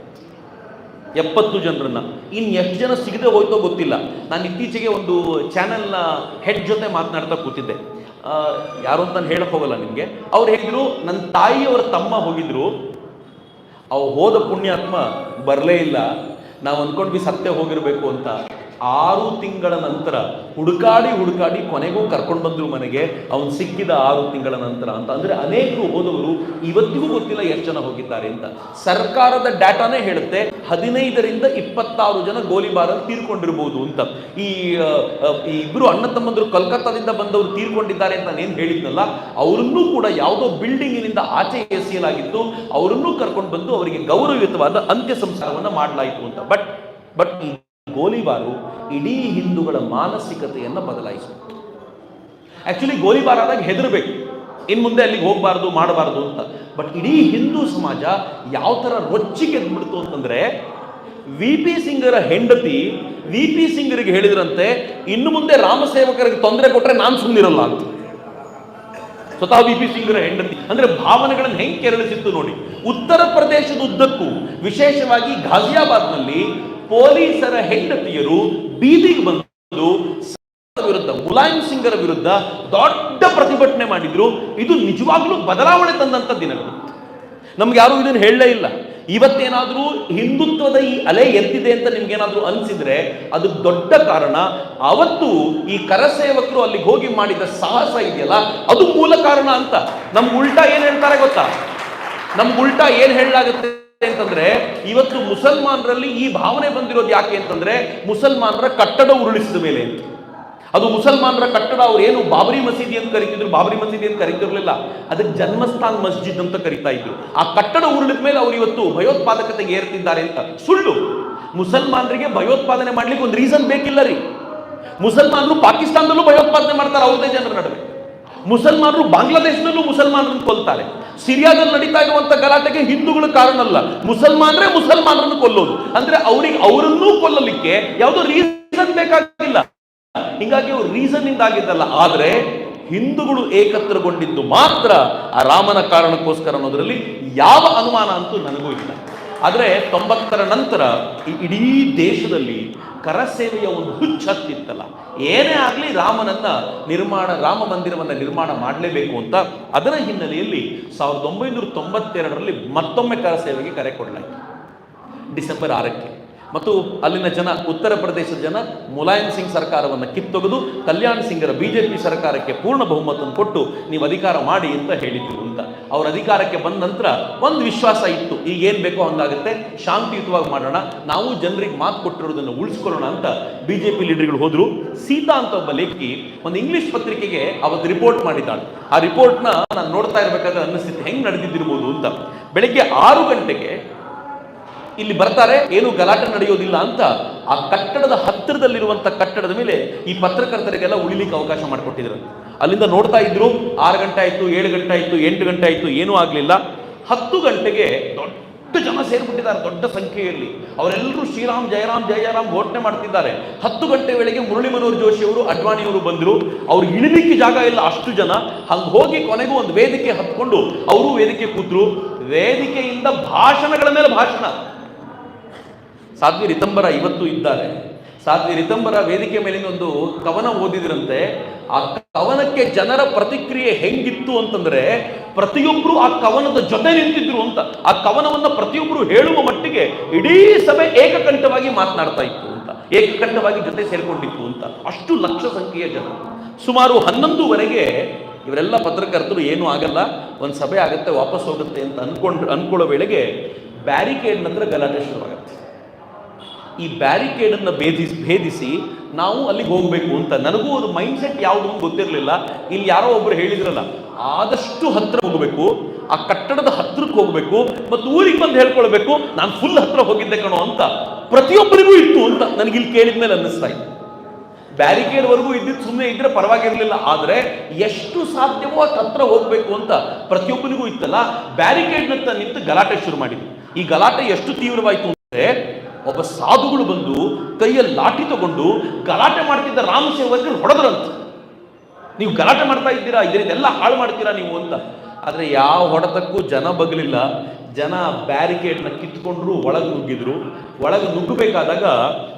ಎಪ್ಪತ್ತು ಜನರನ್ನ. ಇನ್ನು ಎಷ್ಟು ಜನ ಸಿಗದೆ ಹೋಯ್ತೋ ಗೊತ್ತಿಲ್ಲ. ನಾನು ಇತ್ತೀಚೆಗೆ ಒಂದು ಚಾನೆಲ್ನ ಹೆಡ್ ಜೊತೆ ಮಾತನಾಡ್ತಾ ಕೂತಿದ್ದೆ. ಯಾರು ಅಂತ ನಾನು ಹೇಳಕ್ ಹೋಗಲ್ಲ ನಿಮಗೆ. ಅವ್ರು ಹೇಗಿದ್ರು ನನ್ನ ತಾಯಿಯವರ ತಮ್ಮ ಹೋಗಿದ್ರು. ಅವು ಹೋದ ಪುಣ್ಯಾತ್ಮ ಬರಲೇ ಇಲ್ಲ. ನಾವು ಅಂದ್ಕೊಂಡ್ವಿ ಸತ್ಯ ಹೋಗಿರ್ಬೇಕು ಅಂತ. ಆರು ತಿಂಗಳ ನಂತರ ಹುಡುಕಾಡಿ ಹುಡುಕಾಡಿ ಕೊನೆಗೂ ಕರ್ಕೊಂಡು ಬಂದ್ರು ಮನೆಗೆ, ಅವನು ಸಿಕ್ಕಿದ ಆರು ತಿಂಗಳ ನಂತರ ಅಂತ. ಅಂದ್ರೆ ಅನೇಕರು ಹೋದವರು ಇವತ್ತಿಗೂ ಗೊತ್ತಿಲ್ಲ ಎಷ್ಟು ಜನ ಹೋಗಿದ್ದಾರೆ ಅಂತ. ಸರ್ಕಾರದ ಡಾಟಾನೇ ಹೇಳುತ್ತೆ, ಹದಿನೈದರಿಂದ ಇಪ್ಪತ್ತಾರು ಜನ ಗೋಲಿಬಾರಲ್ಲಿ ತೀರ್ಕೊಂಡಿರ್ಬೋದು ಅಂತ. ಈ ಇಬ್ರು ಅಣ್ಣ ತಮ್ಮಂದರು ಕಲ್ಕತ್ತಾದಿಂದ ಬಂದವರು ತೀರ್ಕೊಂಡಿದ್ದಾರೆ ಅಂತ ನಾನು ಹೇಳಿದ್ನಲ್ಲ, ಅವರನ್ನೂ ಕೂಡ ಯಾವುದೋ ಬಿಲ್ಡಿಂಗಿನಿಂದ ಆಚೆ ಎಸೆಯಲಾಗಿತ್ತು, ಅವರನ್ನು ಕರ್ಕೊಂಡು ಬಂದು ಅವರಿಗೆ ಗೌರವಯುತವಾದ ಅಂತ್ಯ ಸಂಸ್ಕಾರವನ್ನು ಮಾಡಲಾಯಿತು ಅಂತ. ಬಟ್ ಬಟ್ ಗೋಲಿಬಾರು ಇಡೀ ಹಿಂದೂಗಳ ಮಾನಸಿಕತೆಯನ್ನು ಬದಲಾಯಿಸಿತು ಆ್ಯಕ್ಚುಲಿ ಗೋಲಿಬಾರ್ ಆದಾಗ ಹೆದರಬೇಕು. ಇನ್ ಮುಂದೆ ಅಲ್ಲಿಗೆ ಹೋಗಬಾರ್ದು, ಮಾಡಬಾರ್ದು ಅಂತ. ಬಟ್ ಇಡೀ ಹಿಂದೂ ಸಮಾಜ ಯಾವ ಥರ ರೊಚ್ಚಿಗೆ ಎದ್ಬಿಡ್ತು ಅಂತಂದ್ರೆ ವಿ ಪಿ ಸಿಂಗರ ಹೆಂಡತಿ ವಿ ಪಿ ಸಿಂಗರಿಗೆ ಹೇಳಿದ್ರಂತೆ, ಇನ್ನು ಮುಂದೆ ರಾಮ ಸೇವಕರಿಗೆ ತೊಂದರೆ ಕೊಟ್ರೆ ನಾನು ಸುಮ್ಮನಿರಲ್ಲ ಅಂತ. ಸ್ವತಃ ವಿ ಪಿ ಸಿಂಗರ ಹೆಂಡತಿ. ಅಂದ್ರೆ ಭಾವನೆಗಳನ್ನು ಹೆಂಗೆ ಕೆರಳಿಸಿತ್ತು ನೋಡಿ, ಉತ್ತರ ಪ್ರದೇಶದ ಉದ್ದಕ್ಕೂ, ವಿಶೇಷವಾಗಿ ಘಾಜಿಯಾಬಾದ್ನಲ್ಲಿ ಪೊಲೀಸರ ಹೆಂಡತಿಯರು ಬೀದಿಗೆ ಬಂದು ವಿರುದ್ಧ, ಮುಲಾಯಂ ಸಿಂಗರ ವಿರುದ್ಧ ದೊಡ್ಡ ಪ್ರತಿಭಟನೆ ಮಾಡಿದ್ರು. ಇದು ನಿಜವಾಗ್ಲೂ ಬದಲಾವಣೆ ತಂದಂತ ದಿನಗಳು. ನಮ್ಗೆ ಯಾರು ಇದನ್ನು ಹೇಳಲೇ ಇಲ್ಲ. ಇವತ್ತೇನಾದ್ರೂ ಹಿಂದುತ್ವದ ಈ ಅಲೆ ಎತ್ತಿದೆ ಅಂತ ನಿಮ್ಗೇನಾದ್ರೂ ಅನ್ಸಿದ್ರೆ ಅದು ದೊಡ್ಡ ಕಾರಣ. ಅವತ್ತು ಈ ಕರಸೇವಕರು ಅಲ್ಲಿಗೆ ಹೋಗಿ ಮಾಡಿದ ಸಾಹಸ ಇದೆಯಲ್ಲ, ಅದು ಮೂಲ ಕಾರಣ ಅಂತ. ನಮ್ಗೆ ಉಲ್ಟಾ ಏನ್ ಹೇಳ್ತಾರೆ ಗೊತ್ತಾ? ನಮ್ಗೆ ಉಲ್ಟಾ ಏನ್ ಹೇಳಲಾಗುತ್ತೆ? ಅಂತಂದ್ರೆ, ಇವತ್ತು ಮುಸಲ್ಮಾನರಲ್ಲಿ ಈ ಭಾವನೆ ಬಂದಿರೋದು ಯಾಕೆ ಅಂತಂದ್ರೆ, ಮುಸಲ್ಮಾನರ ಕಟ್ಟಡ ಉರುಳಿಸಿದ ಮೇಲೆ ಅಂತ. ಅದು ಮುಸಲ್ಮಾನರ ಕಟ್ಟಡ ಅವ್ರು ಏನು ಬಾಬರಿ ಮಸೀದಿ ಅಂತ ಕರಿತಿದ್ರು, ಬಾಬರಿ ಮಸೀದಿ ಅಂತ ಕರಿತಿರ್ಲಿಲ್ಲ. ಅದಕ್ಕೆ ಜನ್ಮಸ್ಥಾನ್ ಮಸ್ಜಿದ್ ಅಂತ ಕರಿತಾ ಇದ್ರು. ಆ ಕಟ್ಟಡ ಉರುಳಿದ ಮೇಲೆ ಅವ್ರು ಇವತ್ತು ಭಯೋತ್ಪಾದಕತೆಗೆ ಏರ್ತಿದ್ದಾರೆ ಅಂತ. ಸುಳ್ಳು. ಮುಸಲ್ಮಾನರಿಗೆ ಭಯೋತ್ಪಾದನೆ ಮಾಡ್ಲಿಕ್ಕೆ ಒಂದು ರೀಸನ್ ಬೇಕಿಲ್ಲ ರೀ. ಮುಸಲ್ಮಾನರು ಪಾಕಿಸ್ತಾನದಲ್ಲೂ ಭಯೋತ್ಪಾದನೆ ಮಾಡ್ತಾರೆ ಅವ್ರದೇ ಜನರ ನಡುವೆ. ಮುಸಲ್ಮಾನರು ಬಾಂಗ್ಲಾದೇಶದಲ್ಲೂ ಮುಸಲ್ಮಾನರನ್ನು ಕೊಲ್ತಾರೆ. ಸಿರಿಯಾದಲ್ಲಿ ನಡೀತಾ ಇರುವಂತ ಗಲಾಟೆಗೆ ಹಿಂದೂಗಳು ಕಾರಣ ಅಲ್ಲ ಮುಸಲ್ಮಾನರೇ ಮುಸಲ್ಮಾನರನ್ನು ಕೊಲ್ಲೋದು. ಅಂದ್ರೆ ಅವ್ರಿಗೆ ಅವರನ್ನೂ ಕೊಲ್ಲಲಿಕ್ಕೆ ಯಾವುದೋ ರೀಸನ್ ಬೇಕಾಗಿಲ್ಲ. ಹಿಂಗಾಗಿ ಅವ್ರು ರೀಸನ್ ಇಂದ ಆಗಿದ್ದಲ್ಲ. ಆದ್ರೆ ಹಿಂದೂಗಳು ಏಕತ್ರಗೊಂಡಿದ್ದು ಮಾತ್ರ ಆ ರಾಮನ ಕಾರಣಕ್ಕೋಸ್ಕರ ಅನ್ನೋದರಲ್ಲಿ ಯಾವ ಅನುಮಾನ ಅಂತೂ ನನಗೂ ಇಲ್ಲ. ಆದರೆ ತೊಂಬತ್ತರ ನಂತರ ಈ ಇಡೀ ದೇಶದಲ್ಲಿ ಕರಸೇವೆಯ ಒಂದು ಹುಚ್ಚತ್ತಿತ್ತಲ್ಲ ಏನೇ ಆಗಲಿ ರಾಮನನ್ನ ನಿರ್ಮಾಣ, ರಾಮ ಮಂದಿರವನ್ನು ನಿರ್ಮಾಣ ಮಾಡಲೇಬೇಕು ಅಂತ ಅದರ ಹಿನ್ನೆಲೆಯಲ್ಲಿ ಸಾವಿರದ ಒಂಬೈನೂರ ತೊಂಬತ್ತೆರಡರಲ್ಲಿ ಮತ್ತೊಮ್ಮೆ ಕರಸೇವೆಗೆ ಕರೆ ಕೊಡಲಾಯಿತು. ಡಿಸೆಂಬರ್ ಆರಕ್ಕೆ. ಮತ್ತು ಅಲ್ಲಿನ ಜನ, ಉತ್ತರ ಪ್ರದೇಶದ ಜನ ಮುಲಾಯಂ ಸಿಂಗ್ ಸರ್ಕಾರವನ್ನು ಕಿತ್ತೊಗೆದು ಕಲ್ಯಾಣ್ ಸಿಂಗರ ಪಿ ಸರ್ಕಾರಕ್ಕೆ ಪೂರ್ಣ ಬಹುಮತವನ್ನು ಕೊಟ್ಟು ನೀವು ಅಧಿಕಾರ ಮಾಡಿ ಅಂತ ಹೇಳಿದ್ರು ಅಂತ. ಅವ್ರ ಅಧಿಕಾರಕ್ಕೆ ಬಂದ ನಂತರ ಒಂದು ವಿಶ್ವಾಸ ಇತ್ತು, ಈಗ ಏನು ಬೇಕೋ ಹಂಗಾಗುತ್ತೆ, ಶಾಂತಿಯುತವಾಗಿ ಮಾಡೋಣ, ನಾವು ಜನರಿಗೆ ಮಾತು ಕೊಟ್ಟಿರೋದನ್ನು ಉಳಿಸ್ಕೊಳ್ಳೋಣ ಅಂತ ಬಿ ಜೆ ಪಿ ಲೀಡರ್ಗಳು ಹೋದರು. ಸೀತಾ ಅಂತ ಒಬ್ಬ ಲೇಖಿ ಒಂದು ಇಂಗ್ಲಿಷ್ ಪತ್ರಿಕೆಗೆ ಅವತ್ತು ರಿಪೋರ್ಟ್ ಮಾಡಿದ್ದಾಳೆ. ಆ ರಿಪೋರ್ಟ್ನ ನಾನು ನೋಡ್ತಾ ಇರಬೇಕಾದ್ರೆ ಅನ್ನಿಸ್ತಿತ್ತು, ಹೆಂಗೆ ನಡೆದಿದ್ದಿರ್ಬೋದು ಅಂತ. ಬೆಳಿಗ್ಗೆ ಆರು ಗಂಟೆಗೆ ಇಲ್ಲಿ ಬರ್ತಾರೆ, ಏನು ಗಲಾಟೆ ನಡೆಯೋದಿಲ್ಲ ಅಂತ ಆ ಕಟ್ಟಡದ ಹತ್ತಿರದಲ್ಲಿರುವಂತ ಕಟ್ಟಡದ ಮೇಲೆ ಈ ಪತ್ರಕರ್ತರಿಗೆಲ್ಲ ಉಳಿಲಿಕ್ಕೆ ಅವಕಾಶ ಮಾಡಿಕೊಟ್ಟಿದ್ರು. ಅಲ್ಲಿಂದ ನೋಡ್ತಾ ಇದ್ರು, ಆರು ಗಂಟೆ ಆಯ್ತು, ಏಳು ಗಂಟೆ ಆಯ್ತು, ಎಂಟು ಗಂಟೆ ಆಯ್ತು, ಏನೂ ಆಗಲಿಲ್ಲ. ಹತ್ತು ಗಂಟೆಗೆ ದೊಡ್ಡ ಜನ ಸೇರ್ಬಿಟ್ಟಿದ್ದಾರೆ, ದೊಡ್ಡ ಸಂಖ್ಯೆಯಲ್ಲಿ. ಅವರೆಲ್ಲರೂ ಶ್ರೀರಾಮ್, ಜಯರಾಮ್ ಜಯ ಜಯರಾಮ್ ಘೋಷಣೆ ಮಾಡ್ತಿದ್ದಾರೆ. ಹತ್ತು ಗಂಟೆ ವೇಳೆಗೆ ಮುರಳಿ ಮನೋಹರ್ ಜೋಶಿ ಅವರು ಅಡ್ವಾಣಿ ಅವರು ಬಂದರು. ಅವ್ರು ಇಳಿಲಿಕ್ಕೆ ಜಾಗ ಇಲ್ಲ ಅಷ್ಟು ಜನ. ಹಂಗೆ ಹೋಗಿ ಕೊನೆಗೂ ಒಂದು ವೇದಿಕೆ ಹತ್ಕೊಂಡು, ಅವರು ವೇದಿಕೆ ಕೂತ್ರು. ವೇದಿಕೆಯಿಂದ ಭಾಷಣಗಳ ಮೇಲೆ ಭಾಷಣ. ಸಾಧ್ವಿ ರಿತಂಬರ ಇವತ್ತು ಇದ್ದಾರೆ ಸಾಧ್ವಿ ರಿತಂಬರ ವೇದಿಕೆ ಮೇಲಿನ ಒಂದು ಕವನ ಓದಿದ್ರಂತೆ. ಆ ಕವನಕ್ಕೆ ಜನರ ಪ್ರತಿಕ್ರಿಯೆ ಹೆಂಗಿತ್ತು ಅಂತಂದ್ರೆ ಪ್ರತಿಯೊಬ್ಬರು ಆ ಕವನದ ಜೊತೆ ನಿಂತಿದ್ರು ಅಂತ. ಆ ಕವನವನ್ನು ಪ್ರತಿಯೊಬ್ಬರು ಹೇಳುವ ಮಟ್ಟಿಗೆ ಇಡೀ ಸಭೆ ಏಕಕಂಠವಾಗಿ ಮಾತನಾಡ್ತಾ ಇತ್ತು ಅಂತ. ಏಕಕಂಠವಾಗಿ ಜೊತೆ ಸೇರಿಕೊಂಡಿತ್ತು ಅಂತ. ಅಷ್ಟು ಲಕ್ಷ ಸಂಖ್ಯೆಯ ಜನ. ಸುಮಾರು ಹನ್ನೊಂದುವರೆಗೆ ಇವರೆಲ್ಲ ಪತ್ರಕರ್ತರು ಏನೂ ಆಗಲ್ಲ, ಒಂದು ಸಭೆ ಆಗುತ್ತೆ, ವಾಪಸ್ ಹೋಗುತ್ತೆ ಅಂತ ಅನ್ಕೊಂಡು, ಅನ್ಕೊಳ್ಳೋ ವೇಳೆಗೆ ಬ್ಯಾರಿಕೇಡ್ ನಂತರ ಗಲಾಟೆ ಶುರುವಾಗುತ್ತೆ. ಈ ಬ್ಯಾರಿಕೇಡನ್ನು ಭೇದಿಸಿ ಭೇದಿಸಿ ನಾವು ಅಲ್ಲಿಗೆ ಹೋಗಬೇಕು ಅಂತ. ನನಗೂ ಅದು ಮೈಂಡ್ ಸೆಟ್ ಯಾವುದು ಅಂತ ಗೊತ್ತಿರಲಿಲ್ಲ. ಇಲ್ಲಿ ಯಾರೋ ಒಬ್ಬರು ಹೇಳಿದ್ರಲ್ಲ, ಆದಷ್ಟು ಹತ್ತಿರ ಹೋಗಬೇಕು, ಆ ಕಟ್ಟಡದ ಹತ್ತಿರಕ್ಕೆ ಹೋಗಬೇಕು ಮತ್ತು ಊರಿಗೆ ಬಂದು ಹೇಳ್ಕೊಳ್ಬೇಕು, ನಾನು ಫುಲ್ ಹತ್ರ ಹೋಗಿದ್ದೆ ಕಣೋ ಅಂತ ಪ್ರತಿಯೊಬ್ಬರಿಗೂ ಇತ್ತು ಅಂತ ನನಗೆ ಇಲ್ಲಿ ಕೇಳಿದ ಮೇಲೆ ಅನ್ನಿಸ್ತಾ ಇತ್ತು ಬ್ಯಾರಿಕೇಡ್ ವರೆಗೂ ಇದ್ದಿದ್ದು ಸುಮ್ಮನೆ ಇದ್ರೆ ಪರವಾಗಿರಲಿಲ್ಲ, ಆದರೆ ಎಷ್ಟು ಸಾಧ್ಯವೋ ಅಷ್ಟು ಹತ್ರ ಹೋಗಬೇಕು ಅಂತ ಪ್ರತಿಯೊಬ್ಬನಿಗೂ ಇತ್ತಲ್ಲ ಬ್ಯಾರಿಕೇಡ್ ನತ್ತ ನಿಂತು ಗಲಾಟೆ ಶುರು ಮಾಡಿದ್ವಿ. ಈ ಗಲಾಟೆ ಎಷ್ಟು ತೀವ್ರವಾಯಿತು ಒಬ್ಬ ಸಾಧುಗಳು ಬಂದು ಕೈಯಲ್ಲಿ ಲಾಠಿ ತಗೊಂಡು ಗಲಾಟೆ ಮಾಡ್ತಿದ್ದ ರಾಮ ಸೇವಕರು ಹೊಡೆದ್ರಂತ. ನೀವು ಗಲಾಟೆ ಮಾಡ್ತಾ ಇದ್ದೀರಾ? ಇದರಿಂದೆಲ್ಲ ಹಾಳು ಮಾಡ್ತೀರಾ ನೀವು ಅಂತ. ಆದರೆ ಯಾವ ಹೊಡೆತಕ್ಕೂ ಜನ ಬಗಲಿಲ್ಲ. ಜನ ಬ್ಯಾರಿಕೇಡ್ನ ಕಿತ್ಕೊಂಡ್ರು, ಒಳಗೆ ನುಗ್ಗಿದ್ರು. ಒಳಗೆ ನುಗ್ಗಬೇಕಾದಾಗ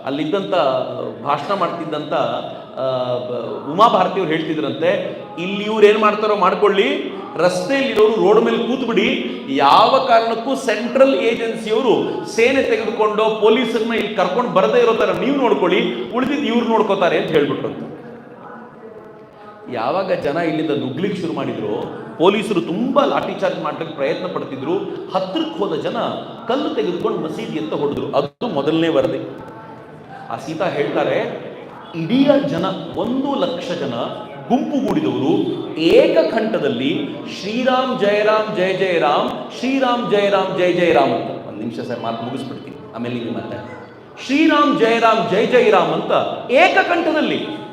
ಅಲ್ಲಿದ್ದಂಥ ಭಾಷಣ ಮಾಡ್ತಿದ್ದಂಥ ಉಮಾ ಭಾರತಿಯವ್ರು ಹೇಳ್ತಿದ್ರಂತೆ ಇಲ್ಲಿ ಇವ್ರು ಏನು ಮಾಡ್ತಾರೋ ಮಾಡ್ಕೊಳ್ಳಿ, ರಸ್ತೆಯಲ್ಲಿರೋರು ರೋಡ್ ಮೇಲೆ ಕೂತ್ಬಿಡಿ, ಯಾವ ಕಾರಣಕ್ಕೂ ಸೆಂಟ್ರಲ್ ಏಜೆನ್ಸಿಯವರು ಸೇನೆ ತೆಗೆದುಕೊಂಡು ಪೊಲೀಸರನ್ನ ಇಲ್ಲಿ ಕರ್ಕೊಂಡು ಬರದೇ ಇರೋ ಥರ ನೀವು ನೋಡ್ಕೊಳ್ಳಿ ಉಳಿದಿದ್ದು ಇವ್ರು ನೋಡ್ಕೋತಾರೆ ಅಂತ ಹೇಳ್ಬಿಟ್ರು ಯಾವಾಗ ಜನ ಇಲ್ಲಿಂದ ನುಗ್ಲಿಕ್ಕೆ ಶುರು ಮಾಡಿದ್ರು, ಪೊಲೀಸರು ತುಂಬಾ ಲಾಠಿ ಚಾರ್ಜ್ ಮಾಡ್ಲಿಕ್ಕೆ ಪ್ರಯತ್ನ ಪಡ್ತಿದ್ರು ಹತ್ತಿರಕ್ಕೆ ಹೋದ ಜನ ಕಲ್ಲು ತೆಗೆದುಕೊಂಡು ಮಸೀದಿ ಅಂತ ಹೊಡೆದ್ರು. ಅದು ಮೊದಲನೇ ವರದಿ. ಆ ಸೀತಾ ಹೇಳ್ತಾರೆ ಇಡೀ ಜನ ಒಂದು ಲಕ್ಷ ಜನ ಗುಂಪುಗೂಡಿದವರು ಏಕಕಂಠದಲ್ಲಿ ಶ್ರೀರಾಮ್ ಜಯರಾಮ್ ಜಯ ಜಯರಾಮ್ ಶ್ರೀರಾಮ್ ಜಯರಾಮ್ ಜಯ ಜಯರಾಮ್ ಅಂತ. ಒಂದು ನಿಮಿಷ ಸರ್, ಮಾತು ಮುಗಿಸ್ಬಿಡ್ತೀನಿ. ಆಮೇಲೆ ನೀವು ಶ್ರೀರಾಮ್ ಜಯರಾಮ್ ಜಯ ಜಯರಾಮ್ ಅಂತ ಏಕಕಂಠದಲ್ಲಿ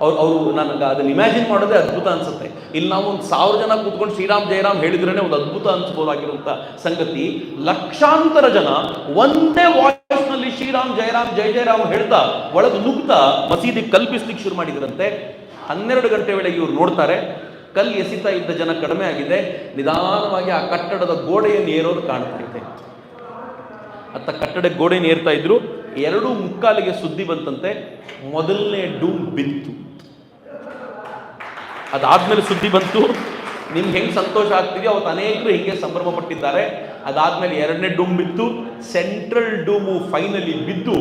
ಅವ್ರು ಅವರು ನನಗೆ ಅದನ್ನು ಇಮ್ಯಾಜಿನ್ ಮಾಡೋದೇ ಅದ್ಭುತ ಅನಿಸುತ್ತೆ. ಇಲ್ಲಿ ನಾವು ಒಂದು ಸಾವಿರ ಜನ ಕೂತ್ಕೊಂಡು ಶ್ರೀರಾಮ್, ಜಯರಾಮ್ ಹೇಳಿದ್ರೇ ಒಂದು ಅದ್ಭುತ ಅನಿಸ್ಬೋದಾಗಿರುವಂಥ ಸಂಗತಿ. ಲಕ್ಷಾಂತರ ಜನ ಒಂದೇ ವಾಯ್ಸ್ನಲ್ಲಿ ಶ್ರೀರಾಮ್, ಜಯರಾಮ್, ಜಯ, ಜಯರಾಮ್ ಹೇಳ್ತಾ ಒಳಗೆ ನುಗ್ತಾ ಮಸೀದಿ ಕಲ್ಪಿಸ್ಲಿಕ್ಕೆ ಶುರು ಮಾಡಿದ್ರಂತೆ. ಹನ್ನೆರಡು ಗಂಟೆ ವೇಳೆಗೆ ಇವ್ರು ನೋಡ್ತಾರೆ. ಕಲ್ಲು ಎಸಿತಾ ಇದ್ದ ಜನ ಕಡಿಮೆ ಆಗಿದೆ. ನಿಧಾನವಾಗಿ ಆ ಕಟ್ಟಡದ ಗೋಡೆಯನ್ನು ಏರೋದು ಕಾಣ್ತಾ ಇದೆ ಅತ್ತ ಕಟ್ಟಡ ಗೋಡೆಯನ್ನು ಏರ್ತಾ ಇದ್ರು. ಎರಡು ಮುಕ್ಕಾಲಿಗೆ ಸುದ್ದಿ ಬಂತಂತೆ. ಮೊದಲನೇ ಡೂಮ್ ಬಿತ್ತು. ಅದಾದ್ಮೇಲೆ ಸುದ್ದಿ ಬಂತು. ನಿಮ್ಗೆ ಹೆಂಗೆ ಸಂತೋಷ ಆಗ್ತಿದೆಯೋ ಅವತ್ತು ಅನೇಕರು ಹೀಗೆ ಸಂಭ್ರಮ ಪಟ್ಟಿದ್ದಾರೆ ಅದಾದ್ಮೇಲೆ ಎರಡನೇ ಡೂಮ್ ಬಿತ್ತು. ಸೆಂಟ್ರಲ್ ಡೂಮು ಫೈನಲಿ ಬಿದ್ದು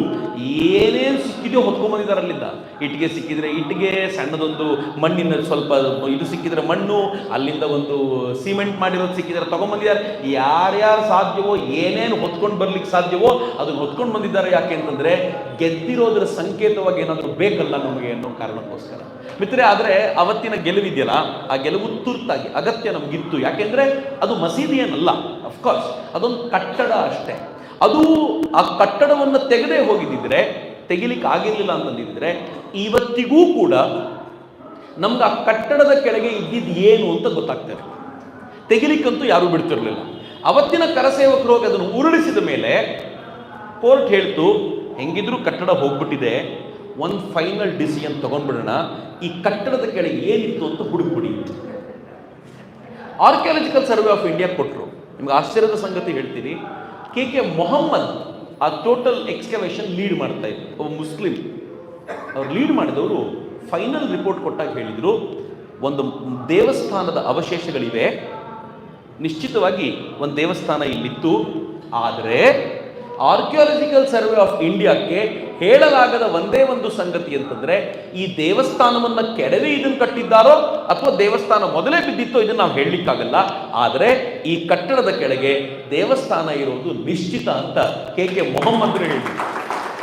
ಏನೇನು ಸಿಕ್ಕಿದೆಯೋ ಹೊತ್ಕೊಂಡ್ಬಂದಿದ್ದಾರೆ ಅಲ್ಲಿಂದ. ಇಟ್ಟಿಗೆ ಸಿಕ್ಕಿದ್ರೆ ಇಟ್ಟಿಗೆ ಸಣ್ಣದೊಂದು ಮಣ್ಣಿನ ಸ್ವಲ್ಪ ಇದು ಸಿಕ್ಕಿದ್ರೆ ಮಣ್ಣು, ಅಲ್ಲಿಂದ ಒಂದು ಸಿಮೆಂಟ್ ಮಾಡಿರೋದು ಸಿಕ್ಕಿದ್ರೆ ತಗೊಂಡ್ಬಂದಿದ್ದಾರೆ ಯಾರ್ಯಾರು ಸಾಧ್ಯವೋ, ಏನೇನು ಹೊತ್ಕೊಂಡು ಬರ್ಲಿಕ್ಕೆ ಸಾಧ್ಯವೋ, ಅದನ್ನ ಹೊತ್ಕೊಂಡು ಬಂದಿದ್ದಾರೆ ಯಾಕೆ ಅಂತಂದ್ರೆ ಗೆದ್ದಿರೋದ್ರ ಸಂಕೇತವಾಗಿ ಏನಾದರೂ ಬೇಕಲ್ಲ ನಮಗೆ ಅನ್ನೋ ಕಾರಣಕ್ಕೋಸ್ಕರ. ಮಿತ್ರೆ ಆದರೆ ಅವತ್ತಿನ ಗೆಲುವಿದೆಯಲ್ಲ, ಆ ಗೆಲುವು ತುರ್ತಾಗಿ, ಅಗತ್ಯ ನಮಗಿತ್ತು. ಯಾಕೆಂದ್ರೆ ಅದು ಮಸೀದಿ ಏನಲ್ಲ ಅಫ್ಕೋರ್ಸ್ ಅದೊಂದು ಕಟ್ಟಡ ಅಷ್ಟೇ. ಅದು ಆ ಕಟ್ಟಡವನ್ನು ತೆಗೆದೇ ಹೋಗಿದ್ದಿದ್ರೆ, ತೆಗಿಲಿಕ್ಕೆ ಆಗಿರಲಿಲ್ಲ ಅಂತಂದಿದ್ರೆ ಇವತ್ತಿಗೂ ಕೂಡ ನಮ್ಗೆ ಆ ಕಟ್ಟಡದ ಕೆಳಗೆ ಇದ್ದಿದ್ದು ಏನು ಅಂತ ಗೊತ್ತಾಗ್ತದೆ ತೆಗಿಲಿಕ್ಕಂತೂ ಯಾರೂ ಬಿಡ್ತಿರಲಿಲ್ಲ. ಅವತ್ತಿನ ಕರಸೇವಕರು ಹೋಗಿ ಅದನ್ನು ಉರುಳಿಸಿದ ಮೇಲೆ ಕೋರ್ಟ್ ಹೇಳ್ತು, ಹೆಂಗಿದ್ರೂ ಕಟ್ಟಡ ಹೋಗ್ಬಿಟ್ಟಿದೆ ಒಂದು ಫೈನಲ್ ಡಿಸಿಷನ್ ತಗೊಂಡ್ಬಿಡೋಣ. ಈ ಕಟ್ಟಡದ ಕೆಳಗೆ ಏನಿತ್ತು ಅಂತ ಹುಡುಕ್ಬಿಡಿ. ಆರ್ಕಿಯಾಲಜಿಕಲ್ ಸರ್ವೆ ಆಫ್ ಇಂಡಿಯಾ ಕೊಟ್ಟರು ನಿಮ್ಗೆ ಆಶ್ಚರ್ಯದ ಸಂಗತಿ ಹೇಳ್ತೀನಿ. ಕೆ ಕೆ ಮೊಹಮ್ಮದ್ ಆ ಟೋಟಲ್ ಎಕ್ಸ್ಕವೇಷನ್ ಲೀಡ್ ಮಾಡ್ತಾ ಇದ್ರು. ಒಬ್ಬ ಮುಸ್ಲಿಂ. ಅವ್ರು ಲೀಡ್ ಮಾಡಿದವರು ಫೈನಲ್ ರಿಪೋರ್ಟ್ ಕೊಟ್ಟಾಗ ಹೇಳಿದರು, ಒಂದು ದೇವಸ್ಥಾನದ ಅವಶೇಷಗಳಿವೆ. ನಿಶ್ಚಿತವಾಗಿ ಒಂದು ದೇವಸ್ಥಾನ ಇಲ್ಲಿತ್ತು. ಆದರೆ ಆರ್ಕಿಯಾಲಜಿಕಲ್ ಸರ್ವೆ ಆಫ್ ಇಂಡಿಯಾಕ್ಕೆ ಹೇಳಲಾಗದ ಒಂದೇ ಒಂದು ಸಂಗತಿ ಅಂತಂದ್ರೆ, ಈ ದೇವಸ್ಥಾನವನ್ನ ಕೆಡವಿ ಇದನ್ನು ಕಟ್ಟಿದ್ದಾರೋ ಅಥವಾ ದೇವಸ್ಥಾನ ಮೊದಲೇ ಬಿದ್ದಿತ್ತೋ ಇದನ್ನು ನಾವು ಹೇಳಲಿಕ್ಕಾಗಲ್ಲ. ಆದರೆ ಈ ಕಟ್ಟಡದ ಕೆಳಗೆ ದೇವಸ್ಥಾನ ಇರೋದು ನಿಶ್ಚಿತ ಅಂತ ಕೆ ಕೆ ಮೊಹಮ್ಮದ್ರು ಹೇಳಿದ್ರು.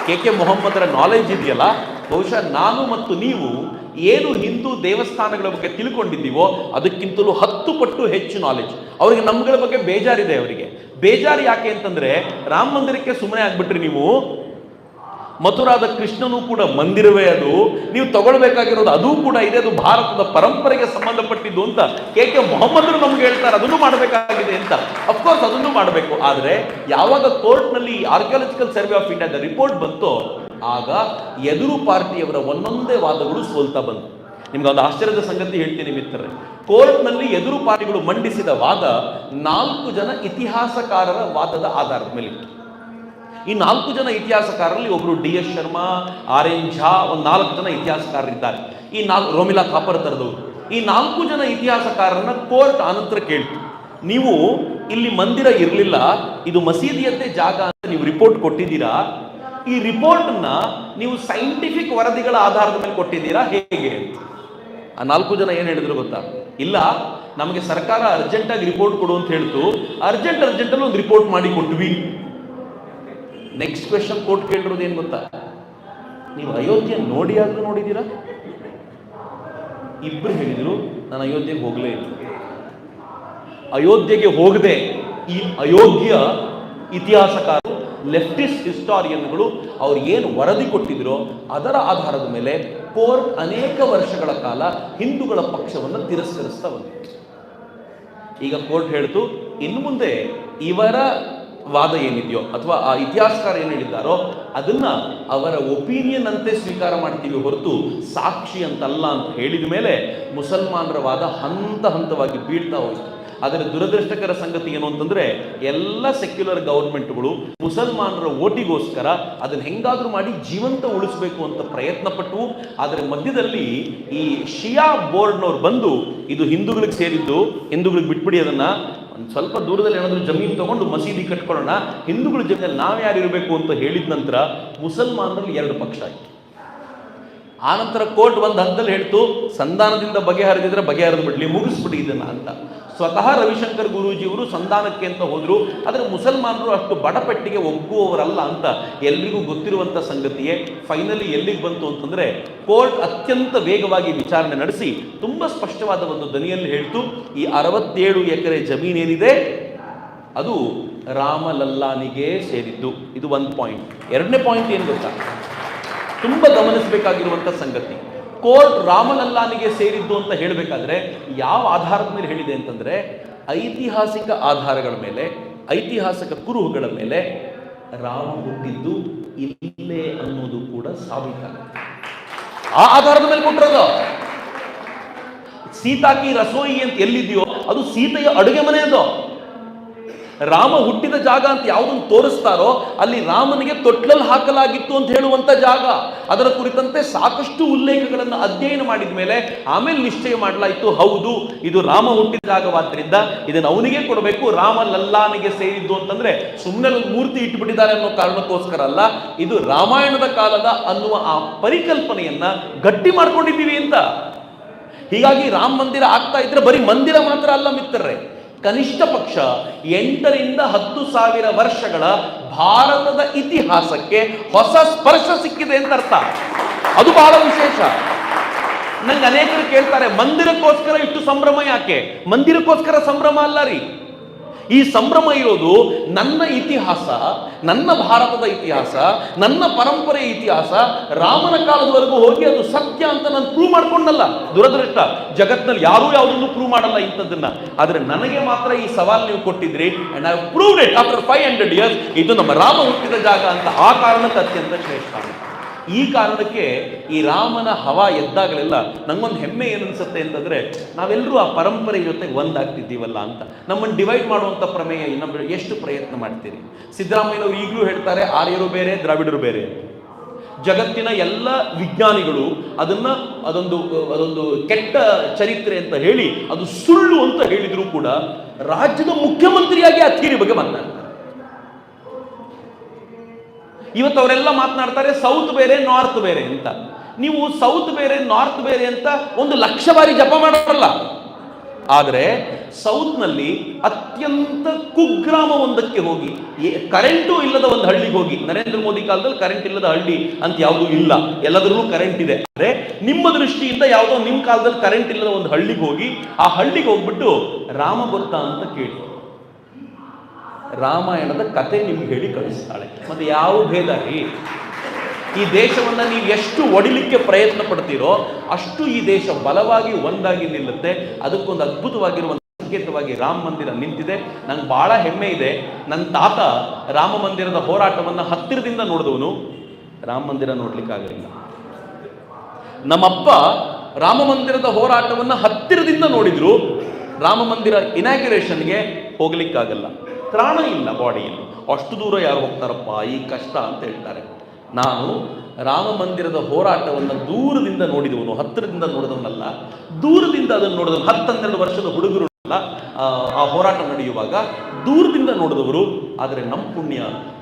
ಕೆ ಕೆ ಮೊಹಮ್ಮದರ ನಾಲೆಜ್ ಇದೆಯಲ್ಲ? ಬಹುಶಃ ನಾನು ಮತ್ತು ನೀವು ಏನು ಹಿಂದೂ ದೇವಸ್ಥಾನಗಳ ಬಗ್ಗೆ ತಿಳ್ಕೊಂಡಿದ್ದೀವೋ ಅದಕ್ಕಿಂತಲೂ ಹತ್ತು ಪಟ್ಟು ಹೆಚ್ಚು ನಾಲೆಜ್ ಅವರಿಗೆ ನಮ್ಗಳ ಬಗ್ಗೆ ಬೇಜಾರಿದೆ ಅವರಿಗೆ. ಬೇಜಾರು ಯಾಕೆ ಅಂತಂದ್ರೆ, ರಾಮ ಮಂದಿರಕ್ಕೆ ಸುಮ್ಮನೆ ಆಗ್ಬಿಟ್ರಿ ನೀವು. ಮಥುರಾದ ಕೃಷ್ಣನೂ ಕೂಡ ಮಂದಿರವೇ ಅದು. ನೀವು ತಗೊಳ್ಬೇಕಾಗಿರೋದು ಅದು ಕೂಡ ಇದೆ. ಅದು ಭಾರತದ ಪರಂಪರೆಗೆ ಸಂಬಂಧಪಟ್ಟಿದ್ದು ಅಂತ ಕೆ ಕೆ ಮೊಹಮ್ಮದ್ರು ನಮ್ಗೆ ಹೇಳ್ತಾರೆ. ಅದನ್ನು ಮಾಡಬೇಕಾಗಿದೆ ಅಂತ. ಅಫ್ಕೋರ್ಸ್ ಅದನ್ನು ಮಾಡಬೇಕು. ಆದರೆ ಯಾವಾಗ ಕೋರ್ಟ್ನಲ್ಲಿ ಆರ್ಕಿಯಾಲಜಿಕಲ್ ಸರ್ವೆ ಆಫ್ ಇಂಡಿಯಾದ ರಿಪೋರ್ಟ್ ಬಂತೋ, ಆಗ ಎದುರು ಪಾರ್ಟಿಯವರ ಒಂದೊಂದೇ ವಾದಗಳು ಸೋಲ್ತಾ ಬಂತು. ನಿಮ್ಗೆ ಒಂದು ಆಶ್ಚರ್ಯದ ಸಂಗತಿ ಹೇಳ್ತೀನಿ ಮಿತ್ರರೇ. ಕೋರ್ಟ್ನಲ್ಲಿ ಎದುರು ಪಾರ್ಟಿಗಳು ಮಂಡಿಸಿದ ವಾದ ನಾಲ್ಕು ಜನ ಇತಿಹಾಸಕಾರರ ವಾದದ ಆಧಾರದ ಮೇಲೆ ಈ ನಾಲ್ಕು ಜನ ಇತಿಹಾಸಕಾರರಲ್ಲಿ ಒಬ್ಬರು D S Sharma R N Jha, ಒಂದು ನಾಲ್ಕು ಜನ ಇತಿಹಾಸಕಾರರಿದ್ದಾರೆ. ಈ ನಾಲ್ಕು ರೋಮಿಲಾ ಕಾಪರ್ ತರದವರು. ಈ ನಾಲ್ಕು ಜನ ಇತಿಹಾಸಕಾರರನ್ನ ಕೋರ್ಟ್ ಅನಂತರ ಕೇಳ್ತು. ನೀವು ಇಲ್ಲಿ ಮಂದಿರ ಇರಲಿಲ್ಲ, ಇದು ಮಸೀದಿಯಂತೆ ಜಾಗ ಅಂತ ನೀವು ರಿಪೋರ್ಟ್ ಕೊಟ್ಟಿದ್ದೀರಾ? ಈ ರಿಪೋರ್ಟ್ನ ನೀವು ಸೈಂಟಿಫಿಕ್ ವರದಿಗಳ ಆಧಾರದ ಮೇಲೆ ಕೊಟ್ಟಿದ್ದೀರಾ? ಹೇಗೆ? ಆ ನಾಲ್ಕು ಜನ ಏನು ಹೇಳಿದ್ರು ಗೊತ್ತಾ? ಇಲ್ಲ, ನಮಗೆ ಸರ್ಕಾರ ಅರ್ಜೆಂಟಾಗಿ ರಿಪೋರ್ಟ್ ಕೊಡು ಅಂತ ಹೇಳ್ತು. ಅರ್ಜೆಂಟ್ ಅರ್ಜೆಂಟಲ್ಲಿ ಒಂದು ರಿಪೋರ್ಟ್ ಮಾಡಿ ಕೊಟ್ವಿ. ನೆಕ್ಸ್ಟ್ ಕ್ವೆಶನ್ ಕೋರ್ಟ್ ಕೇಳಿರೋದು ಏನು ಗೊತ್ತಾ? ನೀವು ಅಯೋಧ್ಯೆ ನೋಡಿ ಆದ್ರೂ ನೋಡಿದ್ದೀರಾ? ಇಬ್ರು ಹೇಳಿದ್ರು, ನಾನು ಅಯೋಧ್ಯೆಗೆ ಹೋಗಲೇ ಇಲ್ಲ. ಅಯೋಧ್ಯೆಗೆ ಹೋಗದೆ ಈ ಅಯೋಗ್ಯ ಇತಿಹಾಸಕಾರರು ಲೆಫ್ಟಿಸ್ಟ್ ಹಿಸ್ಟಾರಿಯನ್ಗಳು ಅವ್ರು ಏನು ವರದಿ ಕೊಟ್ಟಿದ್ರೋ ಅದರ ಆಧಾರದ ಮೇಲೆ ಕೋರ್ಟ್ ಅನೇಕ ವರ್ಷಗಳ ಕಾಲ ಹಿಂದೂಗಳ ಪಕ್ಷವನ್ನು ತಿರಸ್ಕರಿಸ್ತಾ ಬಂದಿತ್ತು. ಈಗ ಕೋರ್ಟ್ ಹೇಳ್ತು, ಇನ್ನು ಮುಂದೆ ಇವರ ವಾದ ಏನಿದೆಯೋ ಅಥವಾ ಆ ಇತಿಹಾಸಕಾರ ಏನು ಹೇಳಿದ್ದಾರೋ ಅದನ್ನ ಅವರ ಒಪಿನಿಯನ್ ಅಂತೆ ಸ್ವೀಕಾರ ಮಾಡ್ತೀವಿ ಹೊರತು ಸಾಕ್ಷಿ ಅಂತಲ್ಲ ಅಂತ ಹೇಳಿದ ಮೇಲೆ ಮುಸಲ್ಮಾನರ ವಾದ ಹಂತ ಹಂತವಾಗಿ ಬೀಳ್ತಾ ಹೋಯಿತು. ಆದರೆ ದುರದೃಷ್ಟಕರ ಸಂಗತಿ ಏನು ಅಂತಂದ್ರೆ ಎಲ್ಲ ಸೆಕ್ಯುಲರ್ ಗವರ್ಮೆಂಟ್ಗಳು ಮುಸಲ್ಮಾನರ ಓಟಿಗೋಸ್ಕರ ಅದನ್ನ ಹೆಂಗಾದ್ರೂ ಮಾಡಿ ಜೀವಂತ ಉಳಿಸಬೇಕು ಅಂತ ಪ್ರಯತ್ನ ಪಟ್ಟು ಆದರೆ ಮಧ್ಯದಲ್ಲಿ ಈ ಶಿಯಾ ಬೋರ್ಡ್ನವ್ರು ಬಂದು ಇದು ಹಿಂದೂಗಳಿಗೆ ಸೇರಿದ್ದು ಹಿಂದೂಗಳಿಗೆ ಬಿಟ್ಬಿಡಿ ಅದನ್ನ ಒಂದು ಸ್ವಲ್ಪ ದೂರದಲ್ಲಿ ಏನಾದರೂ ಜಮೀನು ತಗೊಂಡು ಮಸೀದಿ ಕಟ್ಕೊಳ್ಳೋಣ, ಹಿಂದೂಗಳ ಜಮೀನಲ್ಲಿ ನಾವು ಯಾರು ಇರಬೇಕು ಅಂತ ಹೇಳಿದ ನಂತರ ಮುಸಲ್ಮಾನರಲ್ಲಿ ಎರಡು ಪಕ್ಷ ಆಯಿತು. ಆನಂತರ ಕೋರ್ಟ್ ಒಂದು ಹಂತದಲ್ಲಿ ಹೇಳ್ತು, ಸಂಧಾನದಿಂದ ಬಗೆಹರಿದಿದ್ರೆ ಬಗೆಹರಿದು ಬಿಡ್ಲಿ, ಮುಗಿಸ್ಬಿಡಿ ಇದನ್ನ ಅಂತ. ಸ್ವತಃ ರವಿಶಂಕರ್ ಗುರೂಜಿಯವರು ಸಂಧಾನಕ್ಕೆ ಅಂತ ಹೋದ್ರು, ಆದರೆ ಮುಸಲ್ಮಾನರು ಅಷ್ಟು ಬಡಪಟ್ಟಿಗೆ ಒಗ್ಗುವವರಲ್ಲ ಅಂತ ಎಲ್ರಿಗೂ ಗೊತ್ತಿರುವಂಥ ಸಂಗತಿಯೇ. ಫೈನಲಿ ಎಲ್ಲಿಗೆ ಬಂತು ಅಂತಂದ್ರೆ, ಕೋರ್ಟ್ ಅತ್ಯಂತ ವೇಗವಾಗಿ ವಿಚಾರಣೆ ನಡೆಸಿ, ತುಂಬಾ ಸ್ಪಷ್ಟವಾದ ಒಂದು ದನಿಯಲ್ಲಿ ಹೇಳ್ತು, ಈ ಅರವತ್ತೇಳು ಎಕರೆ ಜಮೀನೇನಿದೆ ಅದು ರಾಮಲಲ್ಲಾನಿಗೆ ಸೇರಿದ್ದು. ಇದು ಒಂದು ಪಾಯಿಂಟ್ ಎರಡನೇ ಪಾಯಿಂಟ್ ಏನು ಗೊತ್ತಾ? ತುಂಬ ಗಮನಿಸಬೇಕಾಗಿರುವಂಥ ಸಂಗತಿ. ಕೋರ್ಟ್ ರಾಮಲಲ್ಲಾನಿಗೆ ಸೇರಿದ್ದು ಅಂತ ಹೇಳಬೇಕಾದ್ರೆ ಯಾವ ಆಧಾರದ ಮೇಲೆ ಹೇಳಿದೆ ಅಂತಂದ್ರೆ ಐತಿಹಾಸಿಕ ಆಧಾರಗಳ ಮೇಲೆ, ಐತಿಹಾಸಿಕ ಕುರುಹುಗಳ ಮೇಲೆ ರಾಮ ಹುಟ್ಟಿದ್ದು ಇಲ್ಲೇ ಅನ್ನೋದು ಕೂಡ ಸಾಬೀತಾಗುತ್ತೆ. ಆ ಆಧಾರದ ಮೇಲೆ ಕೊಟ್ಟಿರೋದು ಸೀತಾಕಿ ರಸೋಯಿ ಅಂತ ಎಲ್ಲಿದೆಯೋ ಅದು ಸೀತೆಯ ಅಡುಗೆ ಮನೆ ಅದು. ರಾಮ ಹುಟ್ಟಿದ ಜಾಗ ಅಂತ ಯಾವುದನ್ನು ತೋರಿಸ್ತಾರೋ ಅಲ್ಲಿ ರಾಮನಿಗೆ ತೊಟ್ಲಲ್ಲಿ ಹಾಕಲಾಗಿತ್ತು ಅಂತ ಹೇಳುವಂತ ಜಾಗ. ಅದರ ಕುರಿತಂತೆ ಸಾಕಷ್ಟು ಉಲ್ಲೇಖಗಳನ್ನು ಅಧ್ಯಯನ ಮಾಡಿದ ಮೇಲೆ ಆಮೇಲೆ ನಿಶ್ಚಯ ಮಾಡಲಾಯಿತು, ಹೌದು, ಇದು ರಾಮ ಹುಟ್ಟಿದ ಜಾಗವಾದ್ದರಿಂದ ಇದನ್ನು ಅವನಿಗೆ ಕೊಡಬೇಕು, ರಾಮ ಲಲ್ಲಾನಿಗೆ ಸೇರಿದ್ದು ಅಂತಂದ್ರೆ ಸುಮ್ಮನೆ ಮೂರ್ತಿ ಇಟ್ಟುಬಿಟ್ಟಿದ್ದಾರೆ ಅನ್ನೋ ಕಾರಣಕ್ಕೋಸ್ಕರ ಅಲ್ಲ, ಇದು ರಾಮಾಯಣದ ಕಾಲದ ಅನ್ನುವ ಆ ಪರಿಕಲ್ಪನೆಯನ್ನ ಗಟ್ಟಿ ಮಾಡ್ಕೊಂಡಿದ್ದೀವಿ ಅಂತ. ಹೀಗಾಗಿ ರಾಮ ಮಂದಿರ ಆಗ್ತಾ ಇದ್ರೆ ಬರೀ ಮಂದಿರ ಮಾತ್ರ ಅಲ್ಲ ಮಿತ್ರರೇ. ಕನಿಷ್ಠ ಪಕ್ಷ ಎಂಟರಿಂದ ಹತ್ತು ಸಾವಿರ ವರ್ಷಗಳ ಭಾರತದ ಇತಿಹಾಸಕ್ಕೆ ಹೊಸ ಸ್ಪರ್ಶ ಸಿಕ್ಕಿದೆ ಅಂತ ಅರ್ಥ. ಅದು ಬಹಳ ವಿಶೇಷ. ನಂಗೆ ಅನೇಕರು ಕೇಳ್ತಾರೆ, ಮಂದಿರಕ್ಕೋಸ್ಕರ ಇಷ್ಟು ಸಂಭ್ರಮ ಯಾಕೆ? ಮಂದಿರಕ್ಕೋಸ್ಕರ ಸಂಭ್ರಮ ಅಲ್ಲ ರೀ. ಈ ಸಂಭ್ರಮ ಇರೋದು ನನ್ನ ಇತಿಹಾಸ, ನನ್ನ ಭಾರತದ ಇತಿಹಾಸ, ನನ್ನ ಪರಂಪರೆ ಇತಿಹಾಸ, ರಾಮನ ಕಾಲದವರೆಗೂ ಹೋಗಿ ಅದು ಸತ್ಯ ಅಂತ ನಾನು ಪ್ರೂವ್ ಮಾಡ್ಕೊಂಡಲ್ಲ. ದುರದೃಷ್ಟ. ಜಗತ್ನಲ್ಲಿ ಯಾರೂ ಯಾವುದನ್ನು ಪ್ರೂವ್ ಮಾಡಲ್ಲ ಇಂಥದ್ದನ್ನ. ಆದ್ರೆ ನನಗೆ ಮಾತ್ರ ಈ ಸವಾಲ್ ನೀವು ಕೊಟ್ಟಿದ್ರಿ and I prove it after five hundred years ಇದು ನಮ್ಮ ರಾಮ ಹುಟ್ಟಿದ ಜಾಗ ಅಂತ ಆ ಕಾರಣಕ್ಕೆ ಅತ್ಯಂತ ಶ್ರೇಷ್ಠ. ಈ ಕಾರಣಕ್ಕೆ ಈ ರಾಮನ ಹವ ಎದ್ದಾಗಲೆಲ್ಲ ನಂಗೊಂದು ಹೆಮ್ಮೆ ಏನು ಅನ್ಸುತ್ತೆ ಅಂತಂದ್ರೆ ನಾವೆಲ್ಲರೂ ಆ ಪರಂಪರೆ ಜೊತೆ ಒಂದಾಗ್ತಿದ್ದೀವಲ್ಲ ಅಂತ. ನಮ್ಮನ್ನು ಡಿವೈಡ್ ಮಾಡುವಂಥ ಪ್ರಮೇಯ ಇನ್ನೊಬ್ಬರು ಎಷ್ಟು ಪ್ರಯತ್ನ ಮಾಡ್ತೀರಿ? ಸಿದ್ದರಾಮಯ್ಯನವರು ಈಗಲೂ ಹೇಳ್ತಾರೆ, ಆರ್ಯರು ಬೇರೆ, ದ್ರಾವಿಡರು ಬೇರೆ. ಜಗತ್ತಿನ ಎಲ್ಲ ವಿಜ್ಞಾನಿಗಳು ಅದನ್ನ ಅದೊಂದು ಅದೊಂದು ಕೆಟ್ಟ ಚರಿತ್ರೆ ಅಂತ ಹೇಳಿ, ಅದು ಸುಳ್ಳು ಅಂತ ಹೇಳಿದರೂ ಕೂಡ ರಾಜ್ಯದ ಮುಖ್ಯಮಂತ್ರಿಯಾಗಿ ಆ ಬಗ್ಗೆ ಮಾತನಾಡ್ತಾರೆ ಇವತ್ತು ಅವರೆಲ್ಲ ಮಾತನಾಡ್ತಾರೆ, ಸೌತ್ ಬೇರೆ, ನಾರ್ತ್ ಬೇರೆ ಅಂತ. ನೀವು ಸೌತ್ ಬೇರೆ, ನಾರ್ತ್ ಬೇರೆ ಅಂತ ಒಂದು ಲಕ್ಷ ಬಾರಿ ಜಪ ಮಾಡಲ್ಲ ಆದರೆ ಸೌತ್ನಲ್ಲಿ ಅತ್ಯಂತ ಕುಗ್ರಾಮ ಒಂದಕ್ಕೆ ಹೋಗಿ ಕರೆಂಟು ಇಲ್ಲದ ಒಂದು ಹಳ್ಳಿಗೆ ಹೋಗಿ. ನರೇಂದ್ರ ಮೋದಿ ಕಾಲದಲ್ಲಿ ಕರೆಂಟ್ ಇಲ್ಲದ ಹಳ್ಳಿ ಅಂತ ಯಾವುದೂ ಇಲ್ಲ. ಎಲ್ಲದರಲ್ಲೂ ಕರೆಂಟ್ ಇದೆ. ಆದರೆ ನಿಮ್ಮ ದೃಷ್ಟಿಯಿಂದ ಯಾವುದೋ ನಿಮ್ಮ ಕಾಲದಲ್ಲಿ ಕರೆಂಟ್ ಇಲ್ಲದ ಒಂದು ಹಳ್ಳಿಗೆ ಹೋಗಿ, ಆ ಹಳ್ಳಿಗೆ ಹೋಗ್ಬಿಟ್ಟು ರಾಮ ಗೊತ್ತಾ ಅಂತ ಕೇಳಿ. ರಾಮಾಯಣದ ಕತೆ ನಿಮ್ಗೆ ಹೇಳಿ ಕಳಿಸ್ತಾಳೆ. ಮತ್ತೆ ಯಾವ ಭೇದ ರೀ? ಈ ದೇಶವನ್ನ ನೀವು ಎಷ್ಟು ಒಡಿಲಿಕ್ಕೆ ಪ್ರಯತ್ನ ಪಡ್ತೀರೋ ಅಷ್ಟು ಈ ದೇಶ ಬಲವಾಗಿ ಒಂದಾಗಿ ನಿಲ್ಲುತ್ತೆ. ಅದಕ್ಕೊಂದು ಅದ್ಭುತವಾಗಿರುವ ಸಂಕೇತವಾಗಿ ರಾಮ ಮಂದಿರ ನಿಂತಿದೆ. ನಂಗೆ ಬಹಳ ಹೆಮ್ಮೆ ಇದೆ. ನನ್ನ ತಾತ ರಾಮ ಮಂದಿರದ ಹೋರಾಟವನ್ನು ಹತ್ತಿರದಿಂದ ನೋಡಿದವನು ರಾಮ ಮಂದಿರ ನೋಡ್ಲಿಕ್ಕಾಗಲಿಲ್ಲ ನಮ್ಮಪ್ಪ ರಾಮ ಮಂದಿರದ ಹೋರಾಟವನ್ನು ಹತ್ತಿರದಿಂದ ನೋಡಿದ್ರು. ರಾಮ ಮಂದಿರ ಇನಾಗ್ಯುರೇಷನ್ಗೆ ಹೋಗ್ಲಿಕ್ಕಾಗಲ್ಲ. ತ್ರಾಣ ಇಲ್ಲ ಬಾಡಿಯಲ್ಲಿ. ಅಷ್ಟು ದೂರ ಯಾರು ಹೋಗ್ತಾರಪ್ಪ? ಈ ಕಷ್ಟ ಅಂತ ಹೇಳ್ತಾರೆ. ನಾನು ರಾಮ ಮಂದಿರದ ಹೋರಾಟವನ್ನು ದೂರದಿಂದ ನೋಡಿದವನು ಹತ್ತಿರದಿಂದ ನೋಡಿದವನಲ್ಲ. ದೂರದಿಂದ ಅದನ್ನು ನೋಡಿದವನು. ಹತ್ತನ್ನೆರಡು ವರ್ಷದ ಹುಡುಗರು ಅಲ್ಲ. ಆ, ಹೋರಾಟ ನಡೆಯುವಾಗ ದೂರದಿಂದ ನೋಡಿದವರು. ಆದರೆ ನಮ್ಮ ಪುಣ್ಯ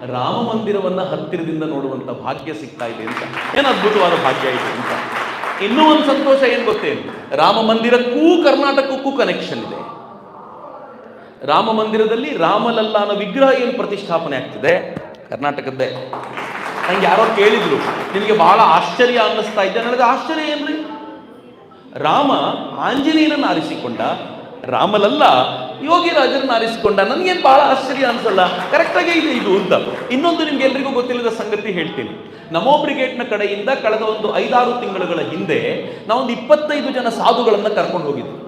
ರಾಮ ಮಂದಿರವನ್ನ ಹತ್ತಿರದಿಂದ ನೋಡುವಂತ ಭಾಗ್ಯ ಸಿಗ್ತಾ ಇದೆ ಅಂತ. ಏನು ಅದ್ಭುತವಾದ ಭಾಗ್ಯ ಇದೆ ಅಂತ. ಇನ್ನೂ ಒಂದು ಸಂತೋಷ ಏನು ಗೊತ್ತೇನು? ರಾಮ ಮಂದಿರಕ್ಕೂ ಕರ್ನಾಟಕಕ್ಕೂ ಕನೆಕ್ಷನ್ ಇದೆ. ರಾಮ ಮಂದಿರದಲ್ಲಿ ರಾಮಲಲ್ಲಾನ ವಿಗ್ರಹ ಏನು ಪ್ರತಿಷ್ಠಾಪನೆ ಆಗ್ತಿದೆ? ಕರ್ನಾಟಕದ್ದೇ. ನಂಗೆ ಯಾರೋ ಕೇಳಿದ್ರು, ನಿಮಗೆ ಬಹಳ ಆಶ್ಚರ್ಯ ಅನ್ನಿಸ್ತಾ ಇದೆ. ನನಗೆ ಆಶ್ಚರ್ಯ ಏನ್ರಿ? ರಾಮ ಆಂಜನೇಯನನ್ನು ಆರಿಸಿಕೊಂಡ, ರಾಮಲಲ್ಲ ಯೋಗಿರಾಜರನ್ನ ಆರಿಸಿಕೊಂಡ. ನನಗೇನು ಬಹಳ ಆಶ್ಚರ್ಯ ಅನ್ಸಲ್ಲ? ಕರೆಕ್ಟಾಗೇ ಇದೆ ಇದು ಅಂತ. ಇನ್ನೊಂದು ನಿಮ್ಗೆ ಎಲ್ರಿಗೂ ಗೊತ್ತಿಲ್ಲದ ಸಂಗತಿ ಹೇಳ್ತೀನಿ. ನಮೋ ಬ್ರಿಗೇಡ್ನ ಕಡೆಯಿಂದ ಕಳೆದ ಒಂದು ಐದಾರು ತಿಂಗಳುಗಳ ಹಿಂದೆ ನಾವೊಂದು ಇಪ್ಪತ್ತೈದು ಜನ ಸಾಧುಗಳನ್ನ ಕರ್ಕೊಂಡು ಹೋಗಿದ್ವಿ.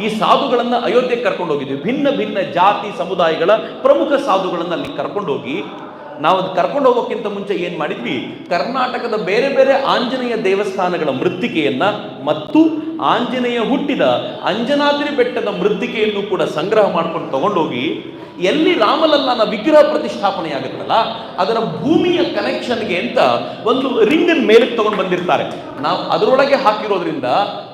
ಈ ಸಾಧುಗಳನ್ನು ಅಯೋಧ್ಯೆಗೆ ಕರ್ಕೊಂಡು ಹೋಗಿದ್ವಿ. ಭಿನ್ನ ಭಿನ್ನ ಜಾತಿ ಸಮುದಾಯಗಳ ಪ್ರಮುಖ ಸಾಧುಗಳನ್ನು ಅಲ್ಲಿ ಕರ್ಕೊಂಡು ಹೋಗಿ, ನಾವು ಅದು ಕರ್ಕೊಂಡು ಹೋಗೋಕ್ಕಿಂತ ಮುಂಚೆ ಏನು ಮಾಡಿದ್ವಿ? ಕರ್ನಾಟಕದ ಬೇರೆ ಬೇರೆ ಆಂಜನೇಯ ದೇವಸ್ಥಾನಗಳ ಮೃತ್ತಿಕೆಯನ್ನು ಮತ್ತು ಆಂಜನೇಯ ಹುಟ್ಟಿದ ಅಂಜನಾದ್ರಿ ಬೆಟ್ಟದ ಮೃತ್ತಿಕೆಯನ್ನು ಕೂಡ ಸಂಗ್ರಹ ಮಾಡ್ಕೊಂಡು ತಗೊಂಡೋಗಿ ಎಲ್ಲಿ ರಾಮಲಲ್ಲನ ವಿಗ್ರಹ ಪ್ರತಿಷ್ಠಾಪನೆ ಆಗುತ್ತಲ್ಲ ಅದರ ಭೂಮಿಯ ಕನೆಕ್ಷನ್ಗೆ ಅಂತ ಒಂದು ರಿಂಗನ್ ಮೇಲಕ್ಕೆ ತಗೊಂಡು ಬಂದಿರ್ತಾರೆ. ನಾವು ಅದರೊಳಗೆ ಹಾಕಿರೋದ್ರಿಂದ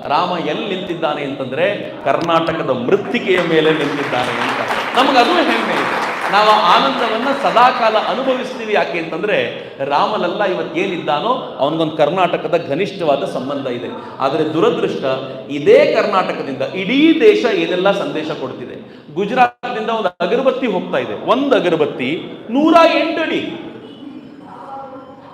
ರಾಮ ಎಲ್ಲಿ ನಿಂತಿದ್ದಾನೆ ಅಂತಂದ್ರೆ ಕರ್ನಾಟಕದ ಮೃತ್ತಿಕೆಯ ಮೇಲೆ ನಿಂತಿದ್ದಾನೆ ಅಂತ. ನಮಗದು ಹೆಮ್ಮೆ ಇದೆ. ನಾವು ಆನಂದವನ್ನು ಸದಾಕಾಲ ಅನುಭವಿಸ್ತೀವಿ ಯಾಕೆ ಅಂತಂದ್ರೆ ರಾಮಲಲ್ಲ ಇವತ್ತು ಏನಿದ್ದಾನೋ ಅವನಿಗೊಂದು ಕರ್ನಾಟಕದ ಘನಿಷ್ಠವಾದ ಸಂಬಂಧ ಇದೆ. ಆದರೆ ದುರದೃಷ್ಟ, ಇದೇ ಕರ್ನಾಟಕದಿಂದ ಇಡೀ ದೇಶ ಏನೆಲ್ಲ ಸಂದೇಶ ಕೊಡ್ತಿದೆ. ಗುಜರಾತ್ನಿಂದ ಒಂದು ಅಗರಬತ್ತಿ ಹೋಗ್ತಾ ಇದೆ. ಒಂದು ಅಗರಬತ್ತಿ ನೂರ ಎಂಟು ಅಡಿ.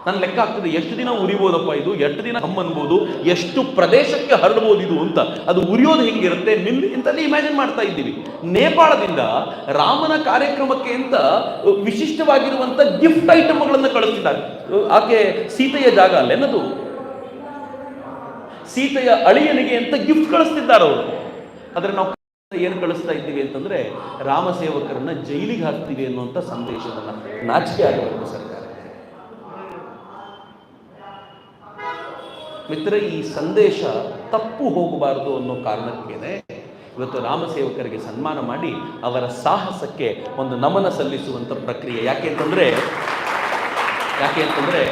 ನನ್ನ ಲೆಕ್ಕ ಆಗ್ತದೆ ಎಷ್ಟು ದಿನ ಉರಿಬೋದಪ್ಪ ಇದು? ಎಷ್ಟು ದಿನ ಹಮ್ಮನ್ಬೋದು ಎಷ್ಟು ಪ್ರದೇಶಕ್ಕೆ ಹರಡ್ಬೋದು ಇದು ಅಂತ? ಅದು ಉರಿಯೋದು ಹೆಂಗಿರುತ್ತೆ? ನಿಲ್ ಇಂತಲ್ಲಿ ಇಮ್ಯಾಜಿನ್ ಮಾಡ್ತಾ ಇದ್ದೀವಿ. ನೇಪಾಳದಿಂದ ರಾಮನ ಕಾರ್ಯಕ್ರಮಕ್ಕೆ ಅಂತ ವಿಶಿಷ್ಟವಾಗಿರುವಂತ ಗಿಫ್ಟ್ ಐಟಮ್ಗಳನ್ನು ಕಳಿಸ್ತಿದ್ದಾರೆ. ಆಕೆ ಸೀತೆಯ ಜಾಗ ಅಲ್ಲೇನದು ಸೀತೆಯ ಅಳಿಯನಿಗೆ ಅಂತ ಗಿಫ್ಟ್ ಕಳಿಸ್ತಿದ್ದಾರೆ ಅವರು. ಆದ್ರೆ ನಾವು ಏನು ಕಳಿಸ್ತಾ ಇದ್ದೀವಿ ಅಂತಂದ್ರೆ ರಾಮ ಸೇವಕರನ್ನ ಜೈಲಿಗೆ ಹಾಕ್ತೀವಿ ಅನ್ನುವಂಥ ಸಂದೇಶವನ್ನ ನಾಚಿಕೆ ಆಗಬೇಕು ಸರ್ಕಾರ ಮಿತ್ರ ಈ ಸಂದೇಶ ತಪ್ಪು ಹೋಗಬಾರದು ಅನ್ನೋ ಕಾರಣಕ್ಕೇನೆ ಇವತ್ತು ರಾಮ ಸೇವಕರಿಗೆ ಸನ್ಮಾನ ಮಾಡಿ ಅವರ ಸಾಹಸಕ್ಕೆ ಒಂದು ನಮನ ಸಲ್ಲಿಸುವಂಥ ಪ್ರಕ್ರಿಯೆ. ಯಾಕೆ ಅಂತಂದ್ರೆ ಯಾಕೆ ಅಂತಂದ್ರೆ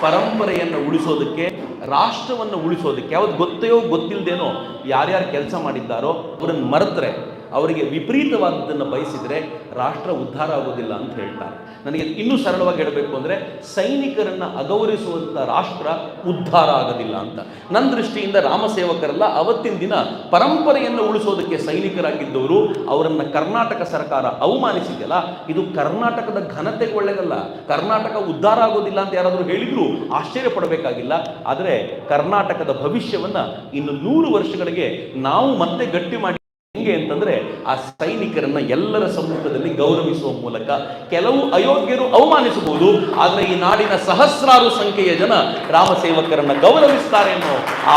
ಪರಂಪರೆಯನ್ನು ಉಳಿಸೋದಕ್ಕೆ, ರಾಷ್ಟ್ರವನ್ನು ಉಳಿಸೋದಕ್ಕೆ, ಯಾವ್ದು ಗೊತ್ತೆಯೋ ಗೊತ್ತಿಲ್ಲದೇನೋ ಯಾರ್ಯಾರು ಕೆಲಸ ಮಾಡಿದ್ದಾರೋ ಅವರನ್ನು ಮರೆತರೆ, ಅವರಿಗೆ ವಿಪರೀತವಾದದ್ದನ್ನು ಬಯಸಿದರೆ ರಾಷ್ಟ್ರ ಉದ್ಧಾರ ಆಗೋದಿಲ್ಲ ಅಂತ ಹೇಳ್ತಾರೆ. ನನಗೆ ಇನ್ನೂ ಸರಳವಾಗಿ ಹೇಳಬೇಕು ಅಂದರೆ ಸೈನಿಕರನ್ನು ಅಗೌರಿಸುವಂಥ ರಾಷ್ಟ್ರ ಉದ್ಧಾರ ಆಗೋದಿಲ್ಲ ಅಂತ. ನನ್ನ ದೃಷ್ಟಿಯಿಂದ ರಾಮಸೇವಕರೆಲ್ಲ ಅವತ್ತಿನ ದಿನ ಪರಂಪರೆಯನ್ನು ಉಳಿಸೋದಕ್ಕೆ ಸೈನಿಕರಾಗಿದ್ದವರು, ಅವರನ್ನು ಕರ್ನಾಟಕ ಸರ್ಕಾರ ಅವಮಾನಿಸಿದೆಯಲ್ಲ, ಇದು ಕರ್ನಾಟಕದ ಘನತೆಗೆ ಒಳ್ಳೆಯದಲ್ಲ ಕರ್ನಾಟಕ ಉದ್ಧಾರ ಆಗೋದಿಲ್ಲ ಅಂತ ಯಾರಾದರೂ ಹೇಳಿದರೂ ಆಶ್ಚರ್ಯ ಪಡಬೇಕಾಗಿಲ್ಲ. ಆದರೆ ಕರ್ನಾಟಕದ ಭವಿಷ್ಯವನ್ನು ಇನ್ನು ನೂರು ವರ್ಷಗಳಿಗೆ ನಾವು ಮತ್ತೆ ಗಟ್ಟಿ ಮಾಡಿ ಹೆಂಗೆ ಅಂತಂದ್ರೆ ಆ ಸೈನಿಕರನ್ನ ಎಲ್ಲರ ಸಮ್ಮುಖದಲ್ಲಿ ಗೌರವಿಸುವ ಮೂಲಕ ಕೆಲವು ಅಯೋಗ್ಯರು ಅವಮಾನಿಸಬಹುದು, ಆದರೆ ಈ ನಾಡಿನ ಸಹಸ್ರಾರು ಸಂಖ್ಯೆಯ ಜನ ರಾಮ ಸೇವಕರನ್ನ ಗೌರವಿಸ್ತಾರೆ ಅನ್ನೋ ಆ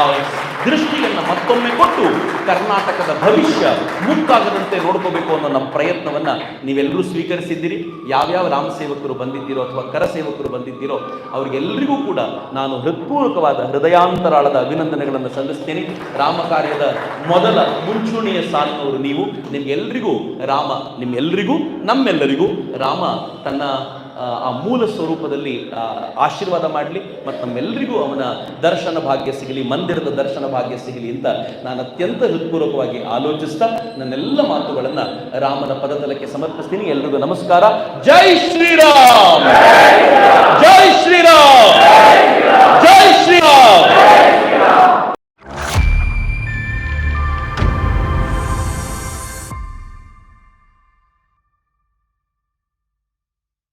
ದೃಷ್ಟಿಯನ್ನ ಮತ್ತೊಮ್ಮೆ ಕೊಟ್ಟು ಕರ್ನಾಟಕದ ಭವಿಷ್ಯ ಮುಕ್ಕಾಗದಂತೆ ನೋಡ್ಕೋಬೇಕು ಅನ್ನೋ ನಮ್ಮ ಪ್ರಯತ್ನವನ್ನು ನೀವೆಲ್ಲರೂ ಸ್ವೀಕರಿಸಿದ್ದೀರಿ. ಯಾವ್ಯಾವ ರಾಮ ಸೇವಕರು ಬಂದಿದ್ದೀರೋ ಅಥವಾ ಕರ ಸೇವಕರು ಬಂದಿದ್ದೀರೋ ಅವರಿಗೆಲ್ಲರಿಗೂ ಕೂಡ ನಾನು ಹೃತ್ಪೂರ್ವಕವಾದ ಹೃದಯಾಂತರಾಳದ ಅಭಿನಂದನೆಗಳನ್ನು ಸಲ್ಲಿಸ್ತೇನೆ. ರಾಮ ಕಾರ್ಯದ ಮೊದಲ ಮುಂಚೂಣಿಯ ಸಾಲಿನವರು ನೀವು. ನಿಮ್ಗೆಲ್ರಿಗೂ ರಾಮ ನಿಮ್ಮೆಲ್ಲರಿಗೂ ನಮ್ಮೆಲ್ಲರಿಗೂ ರಾಮ ತನ್ನ ಆ ಮೂಲ ಸ್ವರೂಪದಲ್ಲಿ ಆಶೀರ್ವಾದ ಮಾಡಲಿ ಮತ್ತು ನಮ್ಮೆಲ್ಲರಿಗೂ ಅವನ ದರ್ಶನ ಭಾಗ್ಯ ಸಿಗಲಿ, ಮಂದಿರದ ದರ್ಶನ ಭಾಗ್ಯ ಸಿಗಲಿ ಅಂತ ನಾನು ಅತ್ಯಂತ ಹೃತ್ಪೂರ್ವಕವಾಗಿ ಆಲೋಚಿಸ್ತಾ ನನ್ನೆಲ್ಲ ಮಾತುಗಳನ್ನು ರಾಮನ ಪದತಲಕ್ಕೆ ಸಮರ್ಪಿಸ್ತೀನಿ. ಎಲ್ರಿಗೂ ನಮಸ್ಕಾರ. ಜೈ ಶ್ರೀರಾಮ್! ಜೈ ಶ್ರೀರಾಮ್! ಜೈ ಶ್ರೀರಾಮ್!